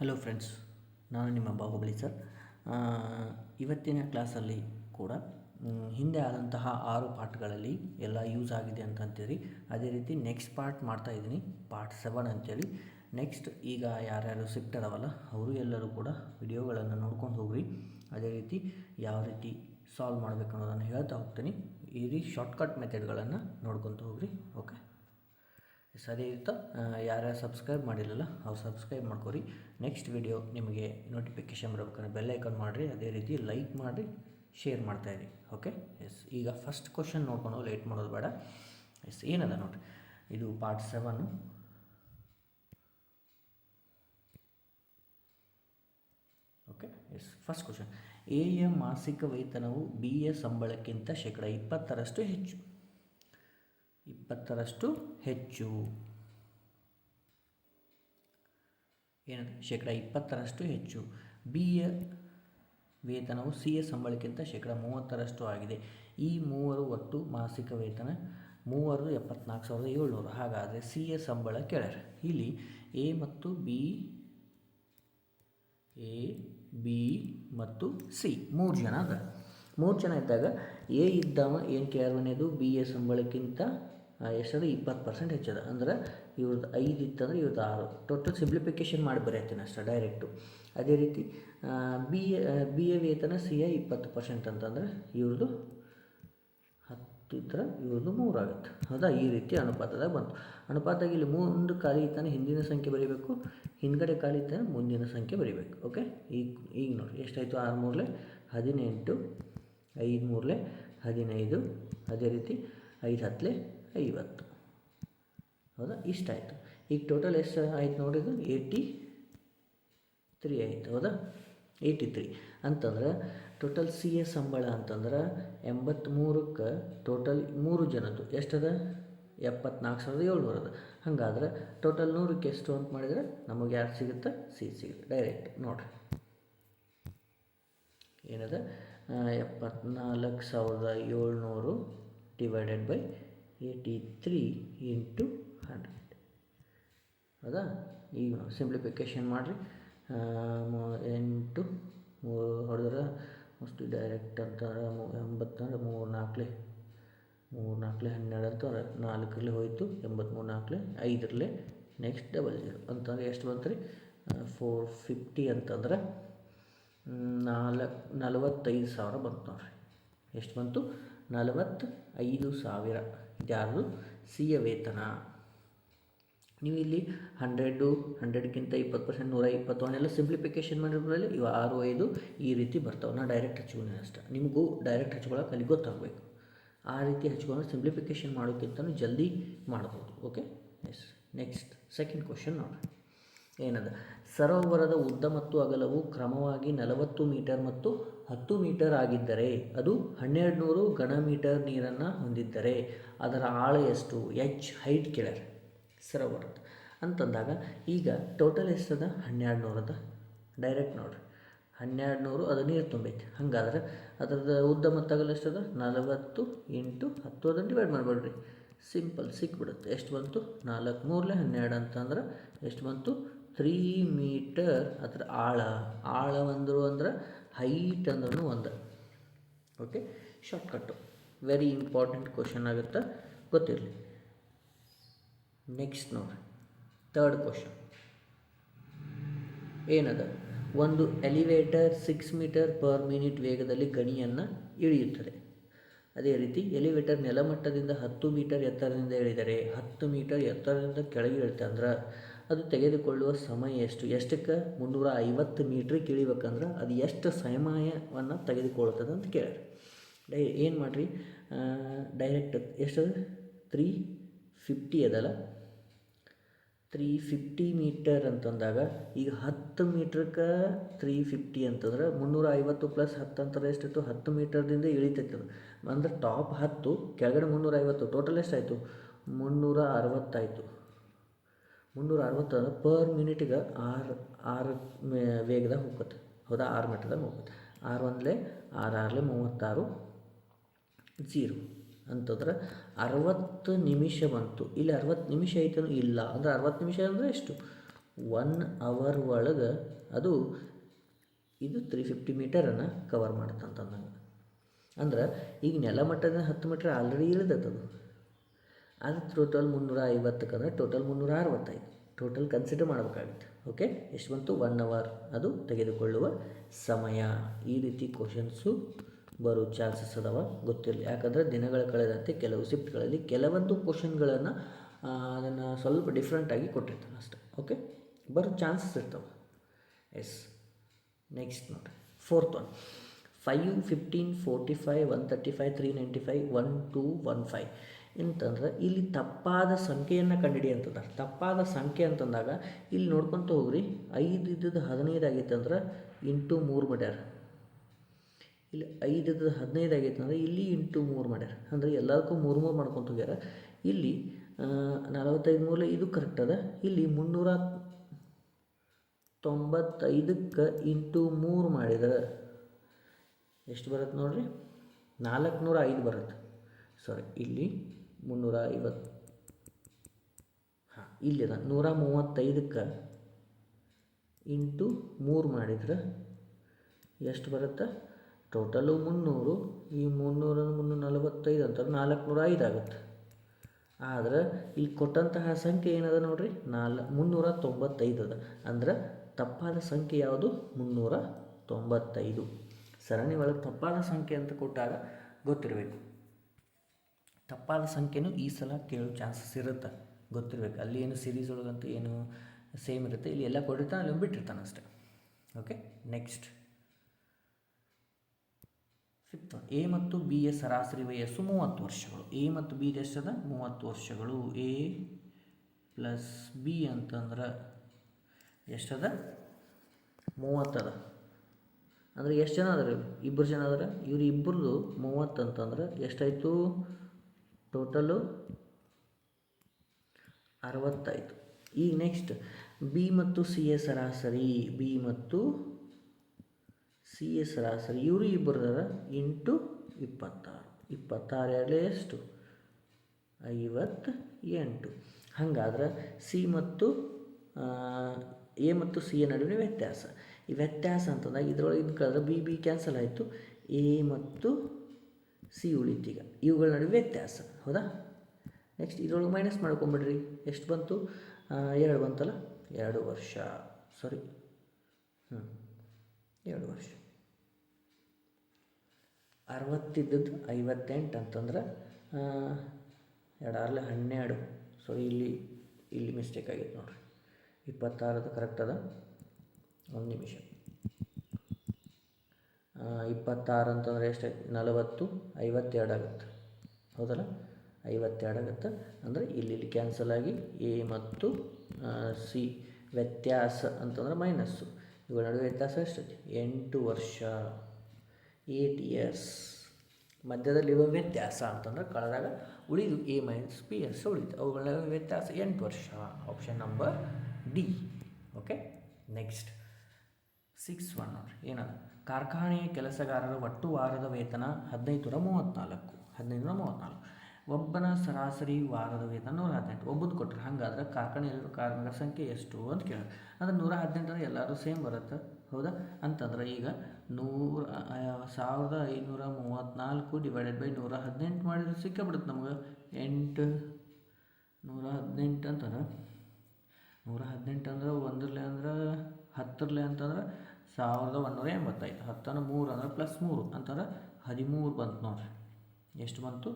Hello friends ನಾನು ನಿಮ್ಮ Bahubali sir ಇವತ್ತಿನ ಕ್ಲಾಸಲ್ಲಿ ಕೂಡ ಹಿಂದೆ ಆದಂತಹ ಆರು ಪಾರ್ಟ್ಗಳಲ್ಲಿ ಎಲ್ಲ ಯೂಸ್ ಆಗಿದೆ ಅಂತ ಅಂತೀರಿ ಅದೇ ರೀತಿ ನೆಕ್ಸ್ಟ್ ಪಾರ್ಟ್ ಮಾಡ್ತಾ ಇದ್ದೀನಿ ಪಾರ್ಟ್ ಸೆವೆನ್ ಅಂತೇಳಿ. ನೆಕ್ಸ್ಟ್ ಈಗ ಯಾರ್ಯಾರು ಸಿಗ್ತಾರವಲ್ಲ ಅವರು ಎಲ್ಲರೂ ಕೂಡ ವಿಡಿಯೋಗಳನ್ನು ನೋಡ್ಕೊಂಡು ಹೋಗ್ರಿ. ಅದೇ ರೀತಿ ಯಾವ ರೀತಿ ಸಾಲ್ವ್ ಮಾಡಬೇಕು ಅನ್ನೋದನ್ನು ಹೇಳ್ತಾ ಹೋಗ್ತೀನಿ. ಈ ರೀತಿ ಶಾರ್ಟ್ಕಟ್ ಮೆಥಡ್ಗಳನ್ನು ನೋಡ್ಕೊತ ಹೋಗ್ರಿ ಓಕೆ ಸರಿ ಇರ್ತಾ ಯಾರ್ಯಾರು ಸಬ್ಸ್ಕ್ರೈಬ್ ಮಾಡಿಲ್ಲಲ್ಲ, ಅವ್ರು ಸಬ್ಸ್ಕ್ರೈಬ್ ಮಾಡ್ಕೊರಿ. ನೆಕ್ಸ್ಟ್ ವಿಡಿಯೋ ನಿಮಗೆ ನೋಟಿಫಿಕೇಶನ್ ಬರ್ಬೇಕಂದ್ರೆ ಬೆಲ್ ಐಕಾನ್ ಮಾಡಿರಿ. ಅದೇ ರೀತಿ ಲೈಕ್ ಮಾಡಿರಿ ಶೇರ್ ಮಾಡ್ತಾಯಿರಿ ಓಕೆ ಎಸ್ ಈಗ ಫಸ್ಟ್ ಕ್ವಶನ್ ನೋಡ್ಕೊಂಡು ಲೇಟ್ ಮಾಡೋದು ಬೇಡ. ಎಸ್ ಏನದ ನೋಡಿರಿ ಇದು part seven okay yes first question A ಯ ಮಾಸಿಕ ವೇತನವು ಬಿ ಯ ಸಂಬಳಕ್ಕಿಂತ ಶೇಕಡ ಇಪ್ಪತ್ತರಷ್ಟು ಹೆಚ್ಚು. ಇಪ್ಪತ್ತರಷ್ಟು ಹೆಚ್ಚು. ಏನದು? ಶೇಕಡ ಇಪ್ಪತ್ತರಷ್ಟು ಹೆಚ್ಚು. ಬಿ ಎ ವೇತನವು ಸಿ ಯ ಸಂಬಳಕ್ಕಿಂತ ಶೇಕಡ ಮೂವತ್ತರಷ್ಟು ಆಗಿದೆ. ಈ ಮೂವರು ಒಟ್ಟು ಮಾಸಿಕ ವೇತನ ಮೂವರು ಎಪ್ಪತ್ನಾಲ್ಕು ಸಾವಿರದ ಏಳ್ನೂರು. ಹಾಗಾದರೆ ಸಿ ಯ ಸಂಬಳ ಕೆಳರೆ ಇಲ್ಲಿ ಎ ಮತ್ತು ಬಿ, ಎ, ಬಿ ಮತ್ತು ಸಿ ಮೂರು ಜನ ಅದ ಮೂರು ಜನ ಇದ್ದಾಗ ಎ ಇದ್ದವ ಏನು ಕೇಳುವನೇದು ಬಿ ಎ ಸಂಬಳಕ್ಕಿಂತ ಎಷ್ಟದ ಇಪ್ಪತ್ತು ಪರ್ಸೆಂಟ್ ಹೆಚ್ಚದ. ಅಂದ್ರೆ ಇವ್ರದ್ದು ಐದು ಇತ್ತಂದ್ರೆ ಇವ್ರದ್ದು ಆರು. ಟೋಟಲ್ ಸಿಂಪ್ಲಿಫಿಕೇಶನ್ ಮಾಡಿ ಬರೆಯತ್ತೀನಿ ಅಷ್ಟೇ ಡೈರೆಕ್ಟು ಅದೇ ರೀತಿ ಬಿ ಎ ಬಿ ಎ ವೇತನ ಸಿ ಎ ಇಪ್ಪತ್ತು ಪರ್ಸೆಂಟ್ ಅಂತಂದ್ರೆ ಇವ್ರದ್ದು ಹತ್ತು ಇದ್ರೆ ಇವ್ರದ್ದು ಮೂರು ಆಗುತ್ತೆ. ಹೌದಾ? ಈ ರೀತಿ ಅನುಪಾತದಾಗ ಬಂತು. ಅನುಪಾತದಾಗ ಇಲ್ಲಿ ಮುಂದೆ ಖಾಲಿ ಇತ್ತಾನೆ ಹಿಂದಿನ ಸಂಖ್ಯೆ ಬರೀಬೇಕು, ಹಿಂದ್ಗಡೆ ಖಾಲಿ ಇತ್ತಾನೆ ಮುಂದಿನ ಸಂಖ್ಯೆ ಬರೀಬೇಕು. ಓಕೆ ಈಗ ಈಗ ನೋಡಿ ಎಷ್ಟಾಯಿತು? ಆರು ಮೂರಲೆ, ಹದಿನೆಂಟು, ಐದು ಮೂರಲೆ, ಹದಿನೈದು, ಅದೇ ರೀತಿ ಐದು ಹತ್ತಲೆ ಐವತ್ತು. ಹೌದಾ? ಇಷ್ಟಾಯಿತು ಈಗ ಟೋಟಲ್ ಎಷ್ಟು ಆಯ್ತು ನೋಡಿದ್ರೆ ಏಯ್ಟಿ ತ್ರೀ ಆಯಿತು. ಹೌದಾ? ಏಯ್ಟಿ ತ್ರೀ ಅಂತಂದ್ರೆ ಟೋಟಲ್ ಸಿ ಎ ಸಂಬಳ ಅಂತಂದ್ರೆ ಎಂಬತ್ತ್ಮೂರಕ್ಕೆ ಟೋಟಲ್ ಮೂರು ಜನದ್ದು. ಎಷ್ಟದ? ಎಪ್ಪತ್ನಾಲ್ಕು ಸಾವಿರದ ಏಳ್ನೂರು ಹಾಗಾದ್ರೆ ಹಂಗಾದ್ರೆ ಟೋಟಲ್ ನೂರಕ್ಕೆ ಎಷ್ಟು ಅಂತ ಮಾಡಿದರೆ ನಮಗೆ ಯಾರು ಸಿಗುತ್ತೆ? ಸಿ ಸಿಗುತ್ತೆ. ಡೈರೆಕ್ಟ್ ನೋಡಿರಿ. ಏನದ? ಎಪ್ಪತ್ನಾಲ್ಕು ಸಾವಿರದ ಏಳ್ನೂರು divided by eighty three into hundred ಹೌದಾ? ಈಗ ಸಿಂಪ್ಲಿಫಿಕೇಶನ್ ಮಾಡಿರಿ. ಎಂಟು ಮೂರು ಹೊಡೆದ್ರೆ ಮೋಸ್ಟ್ಲಿ ಡೈರೆಕ್ಟ್ ಅಂತಾರೆ. ಎಂಬತ್ತಂದ್ರೆ ಮೂರು ನಾಲ್ಕಲೆ ಮೂರು ನಾಲ್ಕಲೆ ಹನ್ನೆರಡು ಅಂತಾರೆ. ನಾಲ್ಕರಲ್ಲಿ ಹೋಯಿತು ಎಂಬತ್ತ್ಮೂರು ನಾಲ್ಕಲೆ ಐದರಲ್ಲೇ ನೆಕ್ಸ್ಟ್ ಡಬಲ್ ಜೀರೋ ಅಂತಂದ್ರೆ ಎಷ್ಟು ಬಂತು ರೀ ಫೋರ್ ಫಿಫ್ಟಿ ಅಂತಂದ್ರೆ ನಾಲ್ಕು, ನಲವತ್ತೈದು ಸಾವಿರ ಬಂತು ನೋಡ್ರಿ. ಎಷ್ಟು ಬಂತು? ನಲವತ್ತೈದು ಸಾವಿರ. ಇದ್ಯಾರ್ದು ಸಿ ಎ ವೇತನ. ನೀವು ಇಲ್ಲಿ ಹಂಡ್ರೆಡು ಹಂಡ್ರೆಡ್ಗಿಂತ ಇಪ್ಪತ್ತು ಪರ್ಸೆಂಟ್ ನೂರ ಇಪ್ಪತ್ತು ಅವನ್ನೆಲ್ಲ ಸಿಂಪ್ಲಿಫಿಕೇಶನ್ ಮಾಡಿರೋದ್ರಲ್ಲಿ ಇವು ಆರು, ಐದು ಈ ರೀತಿ ಬರ್ತಾವೆ. ನಾ ಡೈರೆಕ್ಟ್ ಹಚ್ಕೊಂಡೆ ಅಷ್ಟೇ. ನಿಮಗೂ ಡೈರೆಕ್ಟ್ ಹಚ್ಕೊಳ್ಳೋಕೆ ಅಲ್ಲಿ ಗೊತ್ತಾಗಬೇಕು. ಆ ರೀತಿ ಹಚ್ಕೊಂಡು ಸಿಂಪ್ಲಿಫಿಕೇಶನ್ ಮಾಡೋಕ್ಕಿಂತ ಜಲ್ದಿ ಮಾಡ್ಬೋದು. Okay yes next second question ನೋಡಿರಿ. ಏನದ? ಸರೋವರದ ಉದ್ದ ಮತ್ತು ಅಗಲವು ಕ್ರಮವಾಗಿ ನಲವತ್ತು ಮೀಟರ್ ಮತ್ತು ಹತ್ತು ಮೀಟರ್ ಆಗಿದ್ದರೆ ಅದು ಹನ್ನೆರಡು ನೂರು ಘನ ಮೀಟರ್ ನೀರನ್ನು ಹೊಂದಿದ್ದರೆ ಅದರ ಆಳ ಎಷ್ಟು? H height ಕೇಳ್ಯಾರ. ಸರ ಬರುತ್ತೆ ಅಂತಂದಾಗ ಈಗ ಟೋಟಲ್ ಎಷ್ಟದ ಹನ್ನೆರಡು ನೂರದ ಡೈರೆಕ್ಟ್ ನೋಡ್ರಿ. ಹನ್ನೆರಡು ನೂರು ಅದು ನೀರು ತುಂಬೈತಿ ಹಾಗಾದ್ರೆ ಅದರದ್ದು ಉದ್ದ ಮತ್ತು ಎಷ್ಟದ ನಲವತ್ತು ಇಂಟು ಹತ್ತು ಅದನ್ನು ಡಿವೈಡ್ ಮಾಡಿಬಿಡ್ರಿ. ಸಿಂಪಲ್ ಸಿಕ್ಬಿಡುತ್ತೆ. ಎಷ್ಟು ಬಂತು? ನಾಲ್ಕು ಮೂರಲೆ ಹನ್ನೆರಡು ಅಂತಂದ್ರೆ ಎಷ್ಟು ಬಂತು? ತ್ರೀ ಮೀಟರ್ ಅದರ ಆಳ. ಆಳ ಅಂದರು ಅಂದ್ರೆ ಹೈಟ್ ಅಂದ್ರೂ ಒಂದು. Okay shortcut very important question ಆಗುತ್ತೆ. ಗೊತ್ತಿರಲಿ. ನೆಕ್ಸ್ಟ್ ನೋಡಿ. ತರ್ಡ್ ಕ್ವಶನ್ ಏನದ? ಒಂದು elevator six metre per minute ವೇಗದಲ್ಲಿ ಗಣಿಯನ್ನು ಇಳಿಯುತ್ತದೆ. ಅದೇ ರೀತಿ ಎಲಿವೇಟರ್ ನೆಲಮಟ್ಟದಿಂದ ಹತ್ತು ಮೀಟರ್ ಎತ್ತರದಿಂದ ಇಳಿದರೆ ಹತ್ತು ಮೀಟರ್ ಎತ್ತರದಿಂದ ಕೆಳಗೆ ಇಳಿತ ಅಂದ್ರೆ ಅದು ತೆಗೆದುಕೊಳ್ಳುವ ಸಮಯ ಎಷ್ಟು? ಎಷ್ಟಕ್ಕೆ? ಮುನ್ನೂರ ಐವತ್ತು ಮೀಟ್ರಿಗೆ ಇಳಿಬೇಕಂದ್ರೆ ಅದು ಎಷ್ಟು ಸಮಯವನ್ನು ತೆಗೆದುಕೊಳ್ಳುತ್ತದೆ ಅಂತ ಕೇಳಿ ಏನು ಮಾಡಿರಿ? ಡೈರೆಕ್ಟ್ ಎಷ್ಟು ತ್ರೀ ಫಿಫ್ಟಿ ಅದಲ್ಲ? ತ್ರೀ ಫಿಫ್ಟಿ ಮೀಟರ್ ಅಂತಂದಾಗ ಈಗ ಹತ್ತು ಮೀಟ್ರಕ್ಕೆ ತ್ರೀ ಫಿಫ್ಟಿ ಅಂತಂದ್ರೆ ಮುನ್ನೂರ ಐವತ್ತು ಪ್ಲಸ್ ಹತ್ತು ಅಂತಾರೆ ಎಷ್ಟಿತ್ತು? ಹತ್ತು ಮೀಟರ್ದಿಂದ ಇಳಿತೈತೆ ಅದು. ಅಂದ್ರೆ ಟಾಪ್ ಹತ್ತು, ಕೆಳಗಡೆ ಮುನ್ನೂರ ಐವತ್ತು ಟೋಟಲ್ ಎಷ್ಟಾಯಿತು? ಮುನ್ನೂರ ಅರವತ್ತಾಯಿತು. ಮುನ್ನೂರ ಅರವತ್ತು ಅಂದ್ರೆ ಪರ್ ಮಿನಿಟಿಗೆ ಆರು ಆರು ಮೇ, ವೇಗದಾಗ ಹೋಗುತ್ತೆ. ಹೌದಾ? ಆರು ಮೀಟ್ರದಾಗ ಹೋಗುತ್ತೆ. ಆರು ಒಂದಲೇ ಆರು ಆರಲೆ ಮೂವತ್ತಾರು ಜೀರೋ ಅಂತಂದ್ರೆ ಅರವತ್ತು ನಿಮಿಷ ಬಂತು. ಇಲ್ಲಿ ಅರವತ್ತು ನಿಮಿಷ ಐತನು? ಇಲ್ಲ. ಅಂದ್ರೆ ಅರವತ್ತು ನಿಮಿಷ ಅಂದರೆ ಎಷ್ಟು? ಒನ್ ಅವರ್ ಒಳಗೆ ಅದು ಇದು ತ್ರೀ ಫಿಫ್ಟಿ ಮೀಟರನ್ನು ಕವರ್ ಮಾಡುತ್ತೆ ಅಂತಂದಂಗೆ ಅಂದ್ರೆ ಈಗ ನೆಲಮಟ್ಟದಿಂದ ಹತ್ತು ಮೀಟ್ರ್ ಆಲ್ರೆಡಿ ಇಳಿದತ್ತದು ಅದು. ಟೋಟಲ್ ಮುನ್ನೂರ ಐವತ್ತಕ್ಕಂದ್ರೆ ಟೋಟಲ್ ಮುನ್ನೂರ ಅರವತ್ತೈದು ಟೋಟಲ್ ಕನ್ಸಿಡರ್ ಮಾಡಬೇಕಾಗಿತ್ತು. ಓಕೆ ಎಷ್ಟು ಬಂತು? ಒನ್ ಅವರ್ ಅದು ತೆಗೆದುಕೊಳ್ಳುವ ಸಮಯ. ಈ ರೀತಿ ಕ್ವಶನ್ಸು ಬರೋ ಚಾನ್ಸಸ್ ಅದಾವ, ಗೊತ್ತಿರಲಿ. ಯಾಕಂದರೆ ದಿನಗಳ ಕಳೆದಂತೆ ಕೆಲವು ಶಿಫ್ಟ್ಗಳಲ್ಲಿ ಕೆಲವೊಂದು ಕ್ವಶನ್ಗಳನ್ನು ಅದನ್ನು ಸ್ವಲ್ಪ ಡಿಫ್ರೆಂಟಾಗಿ ಕೊಟ್ಟಿರ್ತಾನೆ ಅಷ್ಟೆ. ಓಕೆ ಬರೋ ಚಾನ್ಸಸ್ ಇರ್ತವೆ. ಎಸ್ ನೆಕ್ಸ್ಟ್ ನೋಡಿರಿ fourth one five fifteen forty five one thirty five three ninety five one two one five ಅಂತಂದ್ರೆ ಇಲ್ಲಿ ತಪ್ಪಾದ ಸಂಖ್ಯೆಯನ್ನು ಕಂಡುಹಿಡಿ ಅಂತಂದ್ರೆ. ತಪ್ಪಾದ ಸಂಖ್ಯೆ ಅಂತಂದಾಗ, ಇಲ್ಲಿ ನೋಡ್ಕೊತ ಹೋಗ್ರಿ. ಐದು ಇದ್ದದ್ದು ಹದಿನೈದು ಆಗೈತೆ ಅಂದ್ರೆ ಇಂಟು ಮೂರು ಮಾಡ್ಯಾರ ಇಲ್ಲಿ ಐದು ಹದಿನೈದು ಆಗೈತೆ ಅಂದ್ರೆ ಇಲ್ಲಿ ಇಂಟು ಮೂರು ಮಾಡ್ಯಾರ. ಅಂದರೆ ಎಲ್ಲದಕ್ಕೂ ಮೂರು ಮೂರು ಮಾಡ್ಕೊತ ಹೋಗ್ಯಾರ. ಇಲ್ಲಿ ನಲವತ್ತೈದು ಮೂಲ ಇದು ಕರೆಕ್ಟ್ ಅದ. ಇಲ್ಲಿ ಮುನ್ನೂರ ತೊಂಬತ್ತೈದಕ್ಕೆ ಇಂಟು ಮೂರು ಮಾಡಿದ್ರೆ ಎಷ್ಟು ಬರುತ್ತೆ ನೋಡಿರಿ? ನಾಲ್ಕುನೂರ ಐದು ಬರುತ್ತೆ ಸಾರಿ ಇಲ್ಲಿ ಮುನ್ನೂರ ಐವತ್ತು, ಹಾಂ ಇಲ್ಲಿದ ನೂರ ಮೂವತ್ತೈದಕ್ಕೆ ಇಂಟು ಮೂರು ಮಾಡಿದ್ರೆ ಎಷ್ಟು ಬರುತ್ತೆ? ಟೋಟಲು ಮುನ್ನೂರು, ಈ ಮುನ್ನೂರ ಮುನ್ನೂರ ನಲವತ್ತೈದು ಅಂತಾರೆ ನಾಲ್ಕುನೂರ ಐದು ಆಗುತ್ತೆ. ಆದ್ರೆ ಇಲ್ಲಿ ಕೊಟ್ಟಂತಹ ಸಂಖ್ಯೆ ಏನದ ನೋಡ್ರಿ? ನಾಲ್ ಮುನ್ನೂರ ತೊಂಬತ್ತೈದು ಅದ. ಅಂದ್ರೆ ತಪ್ಪಾದ ಸಂಖ್ಯೆ ಯಾವುದು? ಮುನ್ನೂರ ತೊಂಬತ್ತೈದು ಸರಣಿ ಒಳಗೆ ತಪ್ಪಾದ ಸಂಖ್ಯೆ ಅಂತ ಕೊಟ್ಟಾಗ ಗೊತ್ತಿರಬೇಕು. ತಪ್ಪಾದ ಸಂಖ್ಯೆನೂ ಈ ಸಲ ಕೇಳೋ ಚಾನ್ಸಸ್ ಇರುತ್ತೆ. ಗೊತ್ತಿರಬೇಕು. ಅಲ್ಲಿ ಏನು ಸಿರೀಸ್ ಒಳಗಂತೂ ಏನು ಸೇಮ್ ಇರುತ್ತೆ. ಇಲ್ಲಿ ಎಲ್ಲ ಕೊಟ್ಟಿರ್ತಾನೆ ಅಲ್ಲಿ ಬಿಟ್ಟಿರ್ತಾನೆ ಅಷ್ಟೆ. ಓಕೆ ನೆಕ್ಸ್ಟ್ ಫಿಫ್ತ್ ಎ ಮತ್ತು ಬಿ ಯ ಸರಾಸರಿ ವಯಸ್ಸು ಮೂವತ್ತು ವರ್ಷಗಳು. ಎ ಮತ್ತು ಬಿ ದೇಶದ ಮೂವತ್ತು ವರ್ಷಗಳು. ಎ ಪ್ಲಸ್ ಬಿ ಅಂತಂದ್ರೆ ಎಷ್ಟದ ಮೂವತ್ತದ ಅಂದರೆ ಎಷ್ಟು ಜನ ಅದ್ರ ಇಬ್ಬರು ಜನ ಅದ್ರ? ಇವ್ರು ಇಬ್ಬರದು ಮೂವತ್ತು ಅಂತಂದ್ರೆ ಎಷ್ಟಾಯಿತು ಟೋಟಲು ಅರವತ್ತಾಯ್ತು ಈಗ ನೆಕ್ಸ್ಟ್ ಬಿ ಮತ್ತು ಸಿ ಎ ಸರಾಸರಿ. ಬಿ ಮತ್ತು ಸಿ ಎ ಸರಾಸರಿ ಇವರು ಇಬ್ಬರದಾರ? ಇಂಟು ಇಪ್ಪತ್ತಾರು. ಇಪ್ಪತ್ತಾರು ಆಗಲಿ ಎಷ್ಟು? ಐವತ್ತು ಎಂಟು ಹಾಗಾದ್ರೆ ಸಿ ಮತ್ತು ಎ ಮತ್ತು ಸಿ ಎ ನಡುವಿನ ವ್ಯತ್ಯಾಸ. ಈ ವ್ಯತ್ಯಾಸ ಅಂತಂದಾಗ ಇದರೊಳಗೆ ಇದು ಕಳೆದ್ರೆ ಬಿ ಬಿ ಕ್ಯಾನ್ಸಲ್ ಆಯಿತು. ಎ ಮತ್ತು ಸಿ ಉಳಿತೀಗ ಇವುಗಳ ನಡುವೆ ವ್ಯತ್ಯಾಸ. ಹೌದಾ? ನೆಕ್ಸ್ಟ್ ಇದರೊಳಗೆ ಮೈನಸ್ ಮಾಡ್ಕೊಂಬಿಡ್ರಿ. ಎಷ್ಟು ಬಂತು? ಎರಡು ಬಂತಲ್ಲ? ಎರಡು ವರ್ಷ. ಸಾರಿ. ಹ್ಞೂ ಎರಡು ವರ್ಷ. ಅರವತ್ತಿದ್ದದ್ದು ಐವತ್ತೆಂಟು ಅಂತಂದ್ರೆ ಎರಡಾರ್ಲೆ ಹನ್ನೆರಡು. ಸೊ ಇಲ್ಲಿ ಇಲ್ಲಿ ಮಿಸ್ಟೇಕ್ ಆಗೈತೆ ನೋಡಿರಿ. ಇಪ್ಪತ್ತಾರದು ಕರೆಕ್ಟ್ ಅದ. ಒಂದು ನಿಮಿಷ. ಇಪ್ಪತ್ತಾರು ಅಂತಂದರೆ ಎಷ್ಟಾಯ್ತು? ನಲವತ್ತು, ಐವತ್ತೆರಡು ಆಗುತ್ತೆ. ಹೌದಲ್ಲ? ಐವತ್ತೆರಡು ಆಗುತ್ತೆ. ಅಂದರೆ ಇಲ್ಲಿ ಇಲ್ಲಿ ಕ್ಯಾನ್ಸಲ್ ಆಗಿ ಎ ಮತ್ತು ಸಿ ವ್ಯತ್ಯಾಸ ಅಂತಂದ್ರೆ ಮೈನಸ್ಸು ಇವುಗಳ ನಡುವೆ ವ್ಯತ್ಯಾಸ ಎಷ್ಟೈತಿ ಎಂಟು ವರ್ಷ. ಏಟ್ ಇಯರ್ಸ್ ಮಧ್ಯದಲ್ಲಿರುವ ವ್ಯತ್ಯಾಸ ಅಂತಂದ್ರೆ ಕಳೆದಾಗ ಉಳಿದು ಎ ಮೈನಸ್ ಪಿ ಎಸ್ ಉಳಿದು ಅವುಗಳ ವ್ಯತ್ಯಾಸ ಎಂಟು ವರ್ಷ. Option number D okay next six one ನೋಡ್ರಿ. ಕಾರ್ಖಾನೆಯ ಕೆಲಸಗಾರರ ಒಟ್ಟು ವಾರದ ವೇತನ ಹದಿನೈದು ನೂರ ಮೂವತ್ತ್ನಾಲ್ಕು ಹದಿನೈದು ನೂರ ಮೂವತ್ತ್ನಾಲ್ಕು ಒಬ್ಬನ ಸರಾಸರಿ ವಾರದ ವೇತನ ನೂರ ಹದಿನೆಂಟು. ಒಬ್ಬದು ಕೊಟ್ಟರೆ ಹಾಗಾದ್ರೆ ಕಾರ್ಖಾನೆಯಲ್ಲಿರೋ ಕಾರ್ಮಿಕರ ಸಂಖ್ಯೆ ಎಷ್ಟು ಅಂತ ಕೇಳಿ ಅಂದರೆ ನೂರ ಹದಿನೆಂಟರ ಎಲ್ಲರೂ ಸೇಮ್ ಬರುತ್ತೆ. ಹೌದಾ? ಅಂತಂದ್ರೆ ಈಗ ನೂರ ಸಾವಿರದ ಐನೂರ ಮೂವತ್ತ್ನಾಲ್ಕು ಡಿವೈಡೆಡ್ ಬೈ ನೂರ ಹದಿನೆಂಟು ಮಾಡಿದ್ರೆ ಸಿಕ್ಕಾಬಿಡುತ್ತೆ ನಮಗೆ. ಎಂಟು, ನೂರ ಹದಿನೆಂಟು ಅಂತಂದ್ರೆ, ನೂರ ಹದಿನೆಂಟು ಅಂದ್ರೆ ಒಂದರಲ್ಲೇ ಅಂದ್ರೆ ಹತ್ತರಲ್ಲೇ ಅಂತಂದ್ರೆ ಸಾವಿರದ ಒಂದೂರ ಎಂಬತ್ತೈದು. ಹತ್ತನ್ನು ಮೂರು ಅಂದ್ರೆ ಪ್ಲಸ್ ಮೂರು ಅಂತಂದ್ರೆ ಹದಿಮೂರು ಬಂತು ನೋಡ್ರಿ. ಎಷ್ಟು ಬಂತು?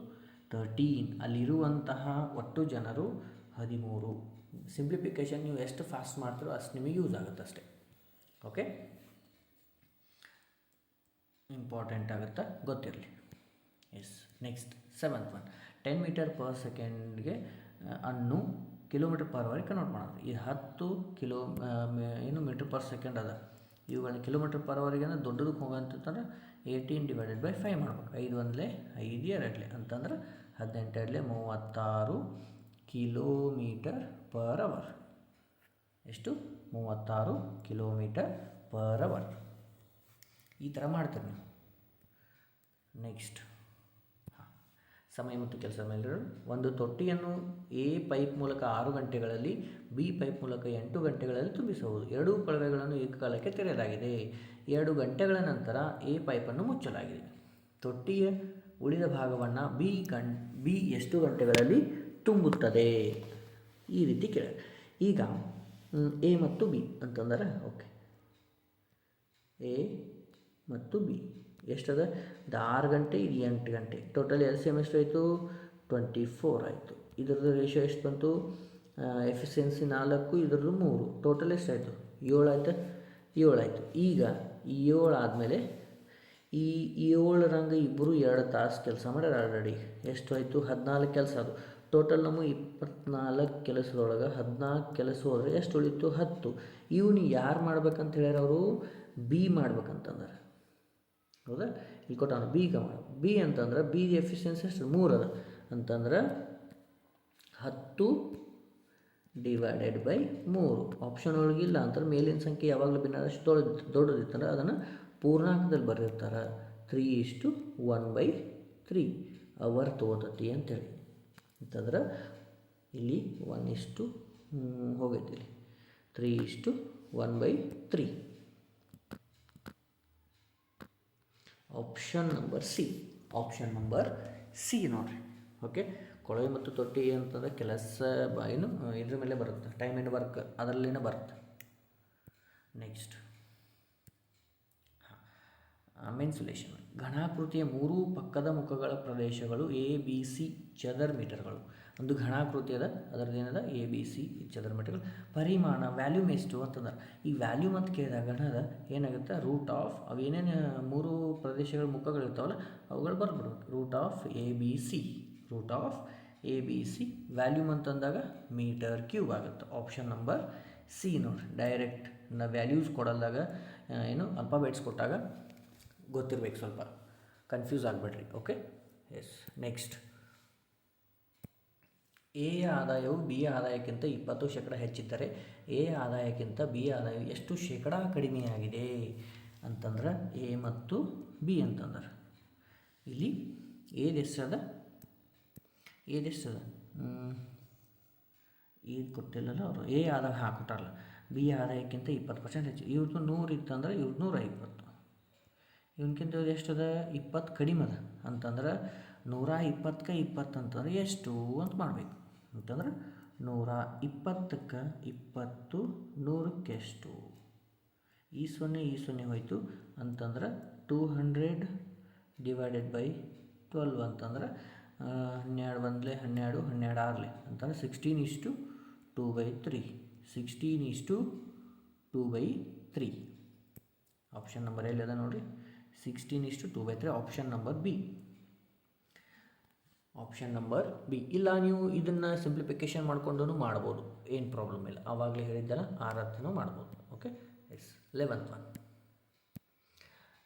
ತರ್ಟೀನ್ ಅಲ್ಲಿರುವಂತಹ ಒಟ್ಟು ಜನರು ಹದಿಮೂರು. ಸಿಂಪ್ಲಿಫಿಕೇಶನ್ ನೀವು ಎಷ್ಟು ಫಾಸ್ಟ್ ಮಾಡ್ತೀರೋ ಅಷ್ಟು ನಿಮಗೆ ಯೂಸ್ ಆಗುತ್ತೆ ಅಷ್ಟೇ. ಓಕೆ ಇಂಪಾರ್ಟೆಂಟ್ ಆಗುತ್ತೆ ಗೊತ್ತಿರಲಿ. Yes next seventh one ten metre per ಸೆಕೆಂಡ್ಗೆ ಅನ್ನು ಕಿಲೋಮೀಟರ್ ಪರ್ ಅವರಿಗೆ ಕನ್ವರ್ಟ್ ಮಾಡೋದು. ಈ ಹತ್ತು ಕಿಲೋ ಏನು ಮೀಟರ್ ಪರ್ ಸೆಕೆಂಡ್ ಅದ. ಇವುಗಳನ್ನ ಕಿಲೋಮೀಟರ್ ಪರ್ ಅವರಿಗೆ ಅಂದರೆ ದೊಡ್ಡದಕ್ಕೆ ಹೋಗಂತಂದ್ರೆ ಏಯ್ಟೀನ್ ಡಿವೈಡೆಡ್ ಬೈ ಫೈವ್ ಮಾಡ್ಬೇಕು. ಐದು ಒಂದಲೇ, ಐದು ಎರಡಲೇ. ಅಂತಂದ್ರೆ ಹದಿನೆಂಟು ಮೂವತ್ತಾರು ಕಿಲೋಮೀಟರ್ ಪರ್ ಅವರ್ ಎಷ್ಟು? ಮೂವತ್ತಾರು ಕಿಲೋಮೀಟರ್ ಪರ್ ಅವರ್ ಈ ಥರ ಮಾಡ್ತೀರಿ ನೀವು. ನೆಕ್ಸ್ಟ್ ಸಮಯ ಮತ್ತು ಕೆಲಸ ಮೇಲೆ ಒಂದು ತೊಟ್ಟಿಯನ್ನು ಎ ಪೈಪ್ ಮೂಲಕ ಆರು ಗಂಟೆಗಳಲ್ಲಿ ಬಿ ಪೈಪ್ ಮೂಲಕ ಎಂಟು ಗಂಟೆಗಳಲ್ಲಿ ತುಂಬಿಸಬಹುದು. ಎರಡೂ ಕೊಳವೆಗಳನ್ನು ಏಕಕಾಲಕ್ಕೆ ತೆರೆಯಲಾಗಿದೆ. ಎರಡು ಗಂಟೆಗಳ ನಂತರ ಎ ಪೈಪನ್ನು ಮುಚ್ಚಲಾಗಿದೆ. ತೊಟ್ಟಿಯ ಉಳಿದ ಭಾಗವನ್ನು ಬಿ ಗಂ ಬಿ ಎಷ್ಟು ಗಂಟೆಗಳಲ್ಲಿ ತುಂಬುತ್ತದೆ? ಈ ರೀತಿ ಕೇಳ, ಈಗ ಎ ಮತ್ತು ಬಿ ಅಂತಂದರೆ ಓಕೆ ಎ ಮತ್ತು ಬಿ. ಎಷ್ಟದ ಇದು ಆರು ಗಂಟೆ, ಇದು ಎಂಟು ಗಂಟೆ. ಟೋಟಲ್ ಎಲ್ ಸಿ ಎಂ ಎಷ್ಟು ಆಯಿತು? ಟ್ವೆಂಟಿ ಫೋರ್ ಆಯಿತು. ಇದ್ರದ್ದು ರೇಷಿಯೋ ಎಷ್ಟು ಬಂತು? ಎಫಿಷಿಯನ್ಸಿ ನಾಲ್ಕು, ಇದ್ರದ್ದು ಮೂರು. ಟೋಟಲ್ ಎಷ್ಟಾಯಿತು ಏಳು ಆಯ್ತು? ಏಳು ಆಯಿತು. ಈಗ ಈ ಏಳು ಆದಮೇಲೆ ಈ ಏಳರಂಗ ಇಬ್ಬರು ಎರಡು ತಾಸು ಕೆಲಸ ಮಾಡ್ಯಾರ ಆಲ್ರೆಡಿ ಎಷ್ಟು ಆಯಿತು? ಹದಿನಾಲ್ಕು ಕೆಲಸ ಅದು ಟೋಟಲ್ ನಮಗೆ ಇಪ್ಪತ್ನಾಲ್ಕು ಕೆಲಸದೊಳಗೆ ಹದಿನಾಲ್ಕು ಕೆಲಸ ಹೋದರೆ ಎಷ್ಟು ಉಳಿತು? ಹತ್ತು. ಇವನು ಯಾರು ಮಾಡ್ಬೇಕಂತ ಹೇಳ್ಯಾರ ಅವರು? ಬಿ ಮಾಡ್ಬೇಕಂತಂದ್ರೆ. ಹೌದಾ? ಇಲ್ಲಿ ಕೊಟ್ಟಾನ ಬಿ ಗಮನ. ಬಿ ಅಂತಂದ್ರೆ ಬಿ ಎಫಿಷಿಯನ್ಸಿ ಎಷ್ಟು ಮೂರು ಅದ. ಅಂತಂದ್ರೆ ಹತ್ತು ಡಿವೈಡೆಡ್ ಬೈ ಮೂರು. ಆಪ್ಷನ್ ಒಳಗಿಲ್ಲ ಅಂತಂದ್ರೆ ಮೇಲಿನ ಸಂಖ್ಯೆ ಯಾವಾಗಲೂ ಭಿನ್ನಷ್ಟು ದೊಡ್ಡ ದೊಡ್ಡದಿತ್ತಂದ್ರೆ ಅದನ್ನು ಪೂರ್ಣಾಂಕದಲ್ಲಿ ಬರೆದಿರ್ತಾರೆ. ತ್ರೀ ಇಷ್ಟು ಒನ್ ಬೈ ತ್ರೀ ಅವರ್ ತಗೋತತಿ ಅಂತೇಳಿ. ಅಂತಂದ್ರೆ ಇಲ್ಲಿ ಒನ್ ಇಷ್ಟು ಹೋಗೈತಿ ಇಲ್ಲಿ. ತ್ರೀ ಇಷ್ಟು one by three option number C option number C ನೋಡ್ರಿ. ಓಕೆ ಕೊಳವೆ ಮತ್ತು ತೊಟ್ಟಿ ಅಂತಂದರೆ ಕೆಲಸ ಏನು ಇದ್ರ ಮೇಲೆ ಬರುತ್ತೆ. ಟೈಮ್ ಆ್ಯಂಡ್ ವರ್ಕ್ ಅದರಲ್ಲಿನೇ ಬರುತ್ತೆ. ನೆಕ್ಸ್ಟ್ ಮೆನ್ಸುಲೇಷನ್ ಘನಾಕೃತಿಯ ಮೂರೂ ಪಕ್ಕದ ಮುಖಗಳ ಪ್ರದೇಶಗಳು ಎ ಬಿ ಸಿ ಚದರ್ ಮೀಟರ್ಗಳು ಒಂದು ಘನಾಕೃತಿ ಅದ, ಅದರದ್ದು ಏನದ? ಎ ಬಿ ಸಿ ಚದರ್ ಮೀಟರ್ಗಳು ಪರಿಮಾಣ ವ್ಯಾಲ್ಯೂಮ್ ಎಷ್ಟು ಅಂತಂದ್ರೆ ಈ ವ್ಯಾಲ್ಯೂಮ್ ಅಂತ ಕೇಳಿದಾಗ ಗಣದ ಏನಾಗುತ್ತೆ? ರೂಟ್ ಆಫ್ ಅವು ಏನೇನು ಮೂರು ಪ್ರದೇಶಗಳ ಮುಖಗಳಿರ್ತಾವಲ್ಲ ಅವುಗಳು ಬರ್ಬಿಡ್ಬೇಕು. Root of A B C root of A B C volume ಅಂತಂದಾಗ ಮೀಟರ್ ಕ್ಯೂಬ್ ಆಗುತ್ತೆ. ಆಪ್ಷನ್ ನಂಬರ್ ಸಿ ನೋಡಿ ಡೈರೆಕ್ಟ್ ನಾ ವ್ಯಾಲ್ಯೂಸ್ ಕೊಡಲ್ದಾಗ ಏನು? ಅಲ್ಫಾಬೆಟ್ಸ್ ಕೊಟ್ಟಾಗ ಗೊತ್ತಿರ್ಬೇಕು ಸ್ವಲ್ಪ. ಕನ್ಫ್ಯೂಸ್ ಆಗಬೇಡ್ರಿ. ಓಕೆ ಎಸ್ ನೆಕ್ಸ್ಟ್ ಎ ಆದಾಯವು ಬಿ ಆದಾಯಕ್ಕಿಂತ ಇಪ್ಪತ್ತು ಶೇಕಡ ಹೆಚ್ಚಿದ್ದರೆ ಎ ಆದಾಯಕ್ಕಿಂತ ಬಿ ಆದಾಯ ಎಷ್ಟು ಶೇಕಡ ಕಡಿಮೆಯಾಗಿದೆ ಅಂತಂದ್ರೆ ಎ ಮತ್ತು ಬಿ ಅಂತಂದ್ರೆ. ಇಲ್ಲಿ ಎ ಎಷ್ಟದ ಎಷ್ಟದ ಏನು ಕೊಟ್ಟಿಲ್ಲಲ್ಲ ಅವರು, ಎ ಆದಾಯ ಹಾಕೊಟ್ಟಾರಲ್ಲ ಬಿ ಆದಾಯಕ್ಕಿಂತ ಇಪ್ಪತ್ತು ಪರ್ಸೆಂಟ್ ಹೆಚ್ಚು ಇವ್ರದ್ದು ನೂರು ಇತ್ತಂದ್ರೆ ಇವ್ರದ್ದು ನೂರ ಇಪ್ಪತ್ತು ಇವನ್ಕಿಂತ ಎಷ್ಟದ? ಇಪ್ಪತ್ತು ಕಡಿಮೆ ಅದ ಅಂತಂದ್ರೆ ನೂರ ಇಪ್ಪತ್ತಕ್ಕೆ ಇಪ್ಪತ್ತು ಅಂತಂದ್ರೆ ಎಷ್ಟು ಅಂತ ಮಾಡಬೇಕು. ಅಂತಂದ್ರೆ ನೂರ ಇಪ್ಪತ್ತಕ್ಕೆ ಇಪ್ಪತ್ತು ನೂರಕ್ಕೆಷ್ಟು ಈ ಸೊನ್ನೆ ಈ ಸೊನ್ನೆ ಹೋಯಿತು. ಅಂತಂದ್ರೆ two hundred divided by twelve ಅಂತಂದ್ರೆ ಹನ್ನೆರಡು ಬಂದಲೆ ಹನ್ನೆರಡು ಹನ್ನೆರಡು ಆರಲೆ. ಅಂತಂದ್ರೆ ಸಿಕ್ಸ್ಟೀನ್ ಇಷ್ಟು ಟೂ ಬೈ ತ್ರೀ. ಸಿಕ್ಸ್ಟೀನ್ ಇಷ್ಟು two by three. Option number ಎಲ್ಲಿದೆ ನೋಡಿರಿ? ಸಿಕ್ಸ್ಟೀನ್ ಇಷ್ಟು two by three. Option number B. Option number B ಇಲ್ಲ, ನೀವು ಇದನ್ನು ಸಿಂಪ್ಲಿಫಿಕೇಶನ್ ಮಾಡ್ಕೊಂಡು ಮಾಡ್ಬೋದು. ಏನು ಪ್ರಾಬ್ಲಮ್ ಇಲ್ಲ. ಆವಾಗಲೇ ಹೇಳಿದ್ದಲ್ಲ ಆರು ಅರ್ಥನೂ ಮಾಡ್ಬೋದು. ಓಕೆ ಎಸ್ ಲೆವೆಂತ್ ಒನ್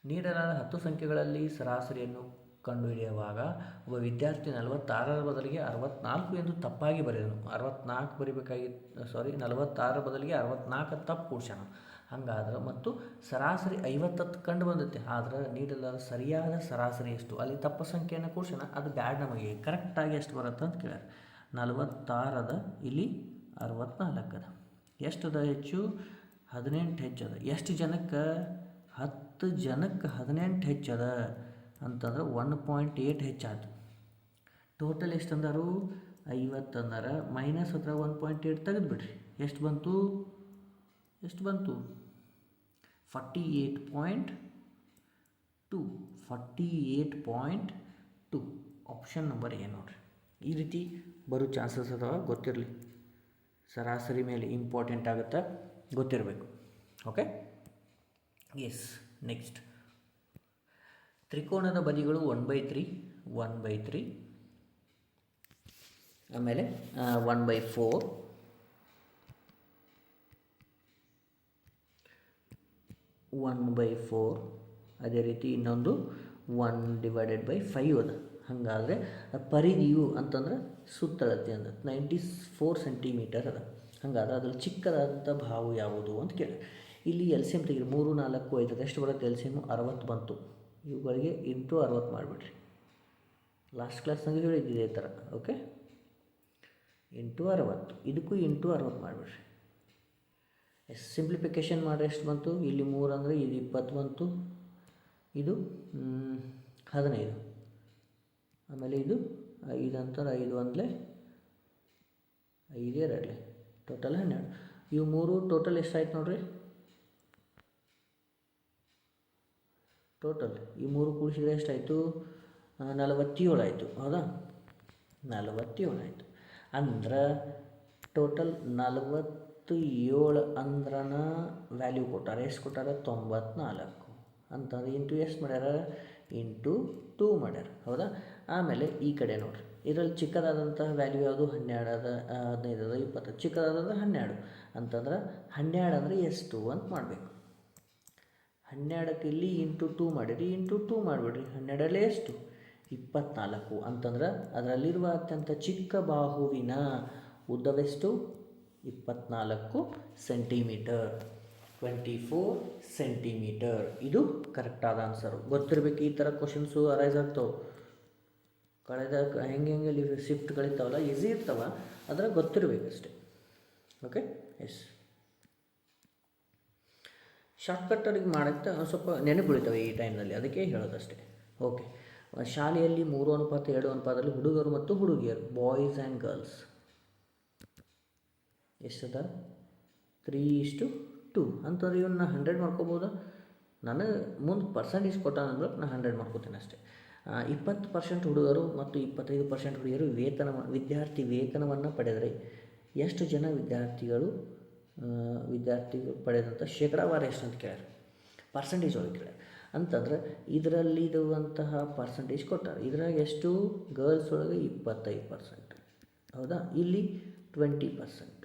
ನೀಡಲಾದ ಹತ್ತು ಸಂಖ್ಯೆಗಳಲ್ಲಿ ಸರಾಸರಿಯನ್ನು ಕಂಡುಹಿಡಿಯುವಾಗ ಒಬ್ಬ ವಿದ್ಯಾರ್ಥಿ ನಲವತ್ತಾರರ ಬದಲಿಗೆ ಅರವತ್ನಾಲ್ಕು ಎಂದು ತಪ್ಪಾಗಿ ಬರೆದನು. ಅರವತ್ನಾಲ್ಕು ಬರಿಬೇಕಾಗಿ ಸಾರಿ ನಲವತ್ತಾರರ ಬದಲಿಗೆ ಅರವತ್ನಾಲ್ಕು ತಪ್ಪು ಕೂಡ್ಸ್ಯಾನ. ಹಂಗಾದ್ರೆ ಮತ್ತು ಸರಾಸರಿ ಐವತ್ತತ್ತು ಕಂಡು ಬಂದೈತಿ, ಆದ್ರೆ ನೀಡಲಾದ ಸರಿಯಾದ ಸರಾಸರಿ ಎಷ್ಟು? ಅಲ್ಲಿ ತಪ್ಪು ಸಂಖ್ಯೆಯನ್ನು ಕೂಡ್ಸೋಣ, ಅದು ಬ್ಯಾಡ್ ನಮಗೆ ಕರೆಕ್ಟಾಗಿ ಎಷ್ಟು ಬರುತ್ತೆ ಅಂತ ಕೇಳ್ಯಾರ. ನಲವತ್ತಾರದ, ಇಲ್ಲಿ ಅರವತ್ನಾಲ್ಕದ. ಎಷ್ಟದ ಹೆಚ್ಚು? ಹದಿನೆಂಟು ಹೆಚ್ಚದ. ಎಷ್ಟು ಜನಕ್ಕೆ? ಹತ್ತು ಜನಕ್ಕೆ ಹದಿನೆಂಟು ಹೆಚ್ಚದ ಅಂತಂದ್ರೆ ಒನ್ ಪಾಯಿಂಟ್ ಏಯ್ಟ್ ಹೆಚ್ಚಾಯ್ತು ಟೋಟಲ್ ಎಷ್ಟು ಅಂದರು? ಐವತ್ತು ಅಂದಾರ. ಮೈನಸ್ ಹತ್ರ ಒನ್ ಪಾಯಿಂಟ್ ಏಟ್ ತೆಗೆದುಬಿಡ್ರಿ. ಎಷ್ಟು ಬಂತು? ಎಷ್ಟು ಬಂತು? Forty eight point two forty eight point two option number ಏನು ನೋಡ್ರಿ. ಈ ರೀತಿ ಬರೋ ಚಾನ್ಸಸ್ ಅದಾವ, ಗೊತ್ತಿರಲಿ. ಸರಾಸರಿ ಮೇಲೆ ಇಂಪಾರ್ಟೆಂಟ್ ಆಗುತ್ತೆ ಗೊತ್ತಿರಬೇಕು. ಓಕೆ ಎಸ್ ನೆಕ್ಸ್ಟ್ ತ್ರಿಕೋನದ ಬದಿಗಳು one by three one by three ಆಮೇಲೆ one by four one by four ಅದೇ ರೀತಿ ಇನ್ನೊಂದು ಒನ್ ಡಿವೈಡೆಡ್ ಬೈ ಫೈವ್ ಅದ. ಹಾಗಾದರೆ ಪರಿಧಿಯು ಅಂತಂದ್ರೆ ಸುತ್ತಳತೆ ಅಂದ ನೈಂಟಿ ಫೋರ್ ಸೆಂಟಿಮೀಟರ್ ಅದ. ಹಾಗಾದ್ರೆ ಅದ್ರಲ್ಲಿ ಚಿಕ್ಕದಾದಂಥ ಭಾವು ಯಾವುದು ಅಂತ ಕೇಳಿ. ಇಲ್ಲಿ ಎಲ್ ಸಿ ಎಂ ತೆಗಿರಿ. ಮೂರು, ನಾಲ್ಕು, ಐದು ಎಷ್ಟು ಬರುತ್ತೆ? ಎಲ್ ಸಿ ಎಂ ಅರವತ್ತು ಬಂತು. ಇವುಗಳಿಗೆ ಇಂಟು ಅರವತ್ತು ಮಾಡಿಬಿಡ್ರಿ. ಲಾಸ್ಟ್ ಕ್ಲಾಸ್ನಾಗ ಹೇಳಿದ್ದು ಇದೇ ಥರ ಓಕೆ ಇಂಟು ಅರವತ್ತು. ಇದಕ್ಕೂ ಇಂಟು ಅರವತ್ತು ಮಾಡಿಬಿಡ್ರಿ. ಎಸ್ ಸಿಂಪ್ಲಿಫಿಕೇಷನ್ ಮಾಡಿದ್ರೆ ಎಷ್ಟು ಬಂತು? ಇಲ್ಲಿ ಮೂರು ಅಂದರೆ ಇದು ಇಪ್ಪತ್ತು ಬಂತು. ಇದು ಹದಿನೈದು. ಆಮೇಲೆ ಇದು ಐದು ಅಂತಾರೆ ಐದು ಒಂದಲೇ ಐದು ಎರಡಲೆ. ಟೋಟಲ್ ಹನ್ನೆರಡು. ಇವು ಮೂರು ಟೋಟಲ್ ಎಷ್ಟಾಯ್ತು ನೋಡ್ರಿ? ಟೋಟಲ್ ಈ ಮೂರು ಕೂಡಿಸಿದ್ರೆ ಎಷ್ಟಾಯಿತು? ನಲವತ್ತೇಳು ಆಯಿತು. ಹೌದಾ? ನಲವತ್ತೇಳು ಆಯಿತು. ಅಂದ್ರೆ ಟೋಟಲ್ ನಲವತ್ತು ಏಳು ಅಂದ್ರನ ವ್ಯಾಲ್ಯೂ ಕೊಟ್ಟಾರೆ, ಎಷ್ಟು ಕೊಟ್ಟಾರ? ತೊಂಬತ್ನಾಲ್ಕು. ಅಂತಂದ್ರೆ ಇಂಟು ಎಷ್ಟು ಮಾಡ್ಯಾರ? ಇಂಟು ಟೂ ಮಾಡ್ಯಾರ. ಹೌದಾ? ಆಮೇಲೆ ಈ ಕಡೆ ನೋಡ್ರಿ. ಇದರಲ್ಲಿ ಚಿಕ್ಕದಾದಂತಹ ವ್ಯಾಲ್ಯೂ ಯಾವುದು? ಹನ್ನೆರಡು ಅದ ಹದಿನೈದು ಅದ ಇಪ್ಪತ್ತು ಚಿಕ್ಕದಾದಂದ್ರೆ ಹನ್ನೆರಡು. ಅಂತಂದ್ರೆ ಹನ್ನೆರಡು ಅಂದರೆ ಎಷ್ಟು ಅಂತ ಮಾಡಬೇಕು. ಹನ್ನೆರಡಕ್ಕೆ ಇಲ್ಲಿ ಇಂಟು ಟೂ ಮಾಡಿರಿ, ಇಂಟು ಟೂ ಮಾಡಿಬಿಡ್ರಿ. ಹನ್ನೆರಡಲ್ಲೇ ಎಷ್ಟು? ಇಪ್ಪತ್ನಾಲ್ಕು. ಅಂತಂದ್ರೆ ಅದರಲ್ಲಿರುವ ಅತ್ಯಂತ ಚಿಕ್ಕ ಬಾಹುವಿನ ಉದ್ದವೆಷ್ಟು? ಇಪ್ಪತ್ನಾಲ್ಕು ಸೆಂಟಿಮೀಟರ್. Twenty four centimetre. ಇದು ಕರೆಕ್ಟಾದ ಆನ್ಸರು ಗೊತ್ತಿರಬೇಕು ಈ ಥರ ಕ್ವಶನ್ಸು ಅರೈಸ್ ಆಗ್ತವೆ ಕಳೆದ ಹೆಂಗೆ ಹೆಂಗೆ ಇಲ್ಲಿ ಶಿಫ್ಟ್ ಕಳಿತಾವಲ್ಲ ಈಸಿ ಇರ್ತಾವ ಅದರ ಗೊತ್ತಿರಬೇಕಷ್ಟೆ. ಓಕೆ ಎಸ್ ಶಾರ್ಟ್ಕಟ್ಟರಿಗೆ ಮಾಡೋಕ್ಕೆ ಒಂದ್ ಸ್ವಲ್ಪ ನೆನಪುಳಿತಾವೆ ಈ ಟೈಮ್ನಲ್ಲಿ ಅದಕ್ಕೆ ಹೇಳೋದಷ್ಟೇ. ಓಕೆ ಶಾಲೆಯಲ್ಲಿ ಮೂರು ಅನುಪಾತ, ಎರಡು ಅನುಪಾತದಲ್ಲಿ ಹುಡುಗರು ಮತ್ತು ಹುಡುಗಿಯರು ಬಾಯ್ಸ್ ಆ್ಯಂಡ್ ಗರ್ಲ್ಸ್ ಎಷ್ಟದ? ತ್ರೀ ಇಷ್ಟು ಟು ಅಂತಂದ್ರೆ ಇವನ್ನ ಹಂಡ್ರೆಡ್ ಮಾಡ್ಕೋಬೋದಾ? ನನಗೆ ಮುಂದೆ ಪರ್ಸೆಂಟೇಜ್ ಕೊಟ್ಟಾನಂದ್ರೆ ನಾನು ಹಂಡ್ರೆಡ್ ಮಾಡ್ಕೋತೀನಿ ಅಷ್ಟೇ. ಇಪ್ಪತ್ತು ಪರ್ಸೆಂಟ್ ಹುಡುಗರು ಮತ್ತು ಇಪ್ಪತ್ತೈದು ಪರ್ಸೆಂಟ್ ಹುಡುಗಿಯರು ವೇತನ ವಿದ್ಯಾರ್ಥಿ ವೇತನವನ್ನು ಪಡೆದರೆ ಎಷ್ಟು ಜನ ವಿದ್ಯಾರ್ಥಿಗಳು ವಿದ್ಯಾರ್ಥಿಗಳು ಪಡೆದಂಥ ಶೇಕಡಾವಾರು ಎಷ್ಟು ಅಂತ ಕೇಳ್ಯಾರ? ಪರ್ಸೆಂಟೇಜ್ ಒಳಗೆ ಕೇಳ್ಯಾರ. ಅಂತಂದ್ರೆ ಇದರಲ್ಲಿ ಇರುವಂತಹ ಪರ್ಸೆಂಟೇಜ್ ಕೊಟ್ಟಾರೆ. ಇದ್ರಾಗ ಎಷ್ಟು? ಗರ್ಲ್ಸ್ ಒಳಗೆ ಇಪ್ಪತ್ತೈದು ಪರ್ಸೆಂಟ್ ಹೌದಾ? ಇಲ್ಲಿ ಟ್ವೆಂಟಿ ಪರ್ಸೆಂಟ್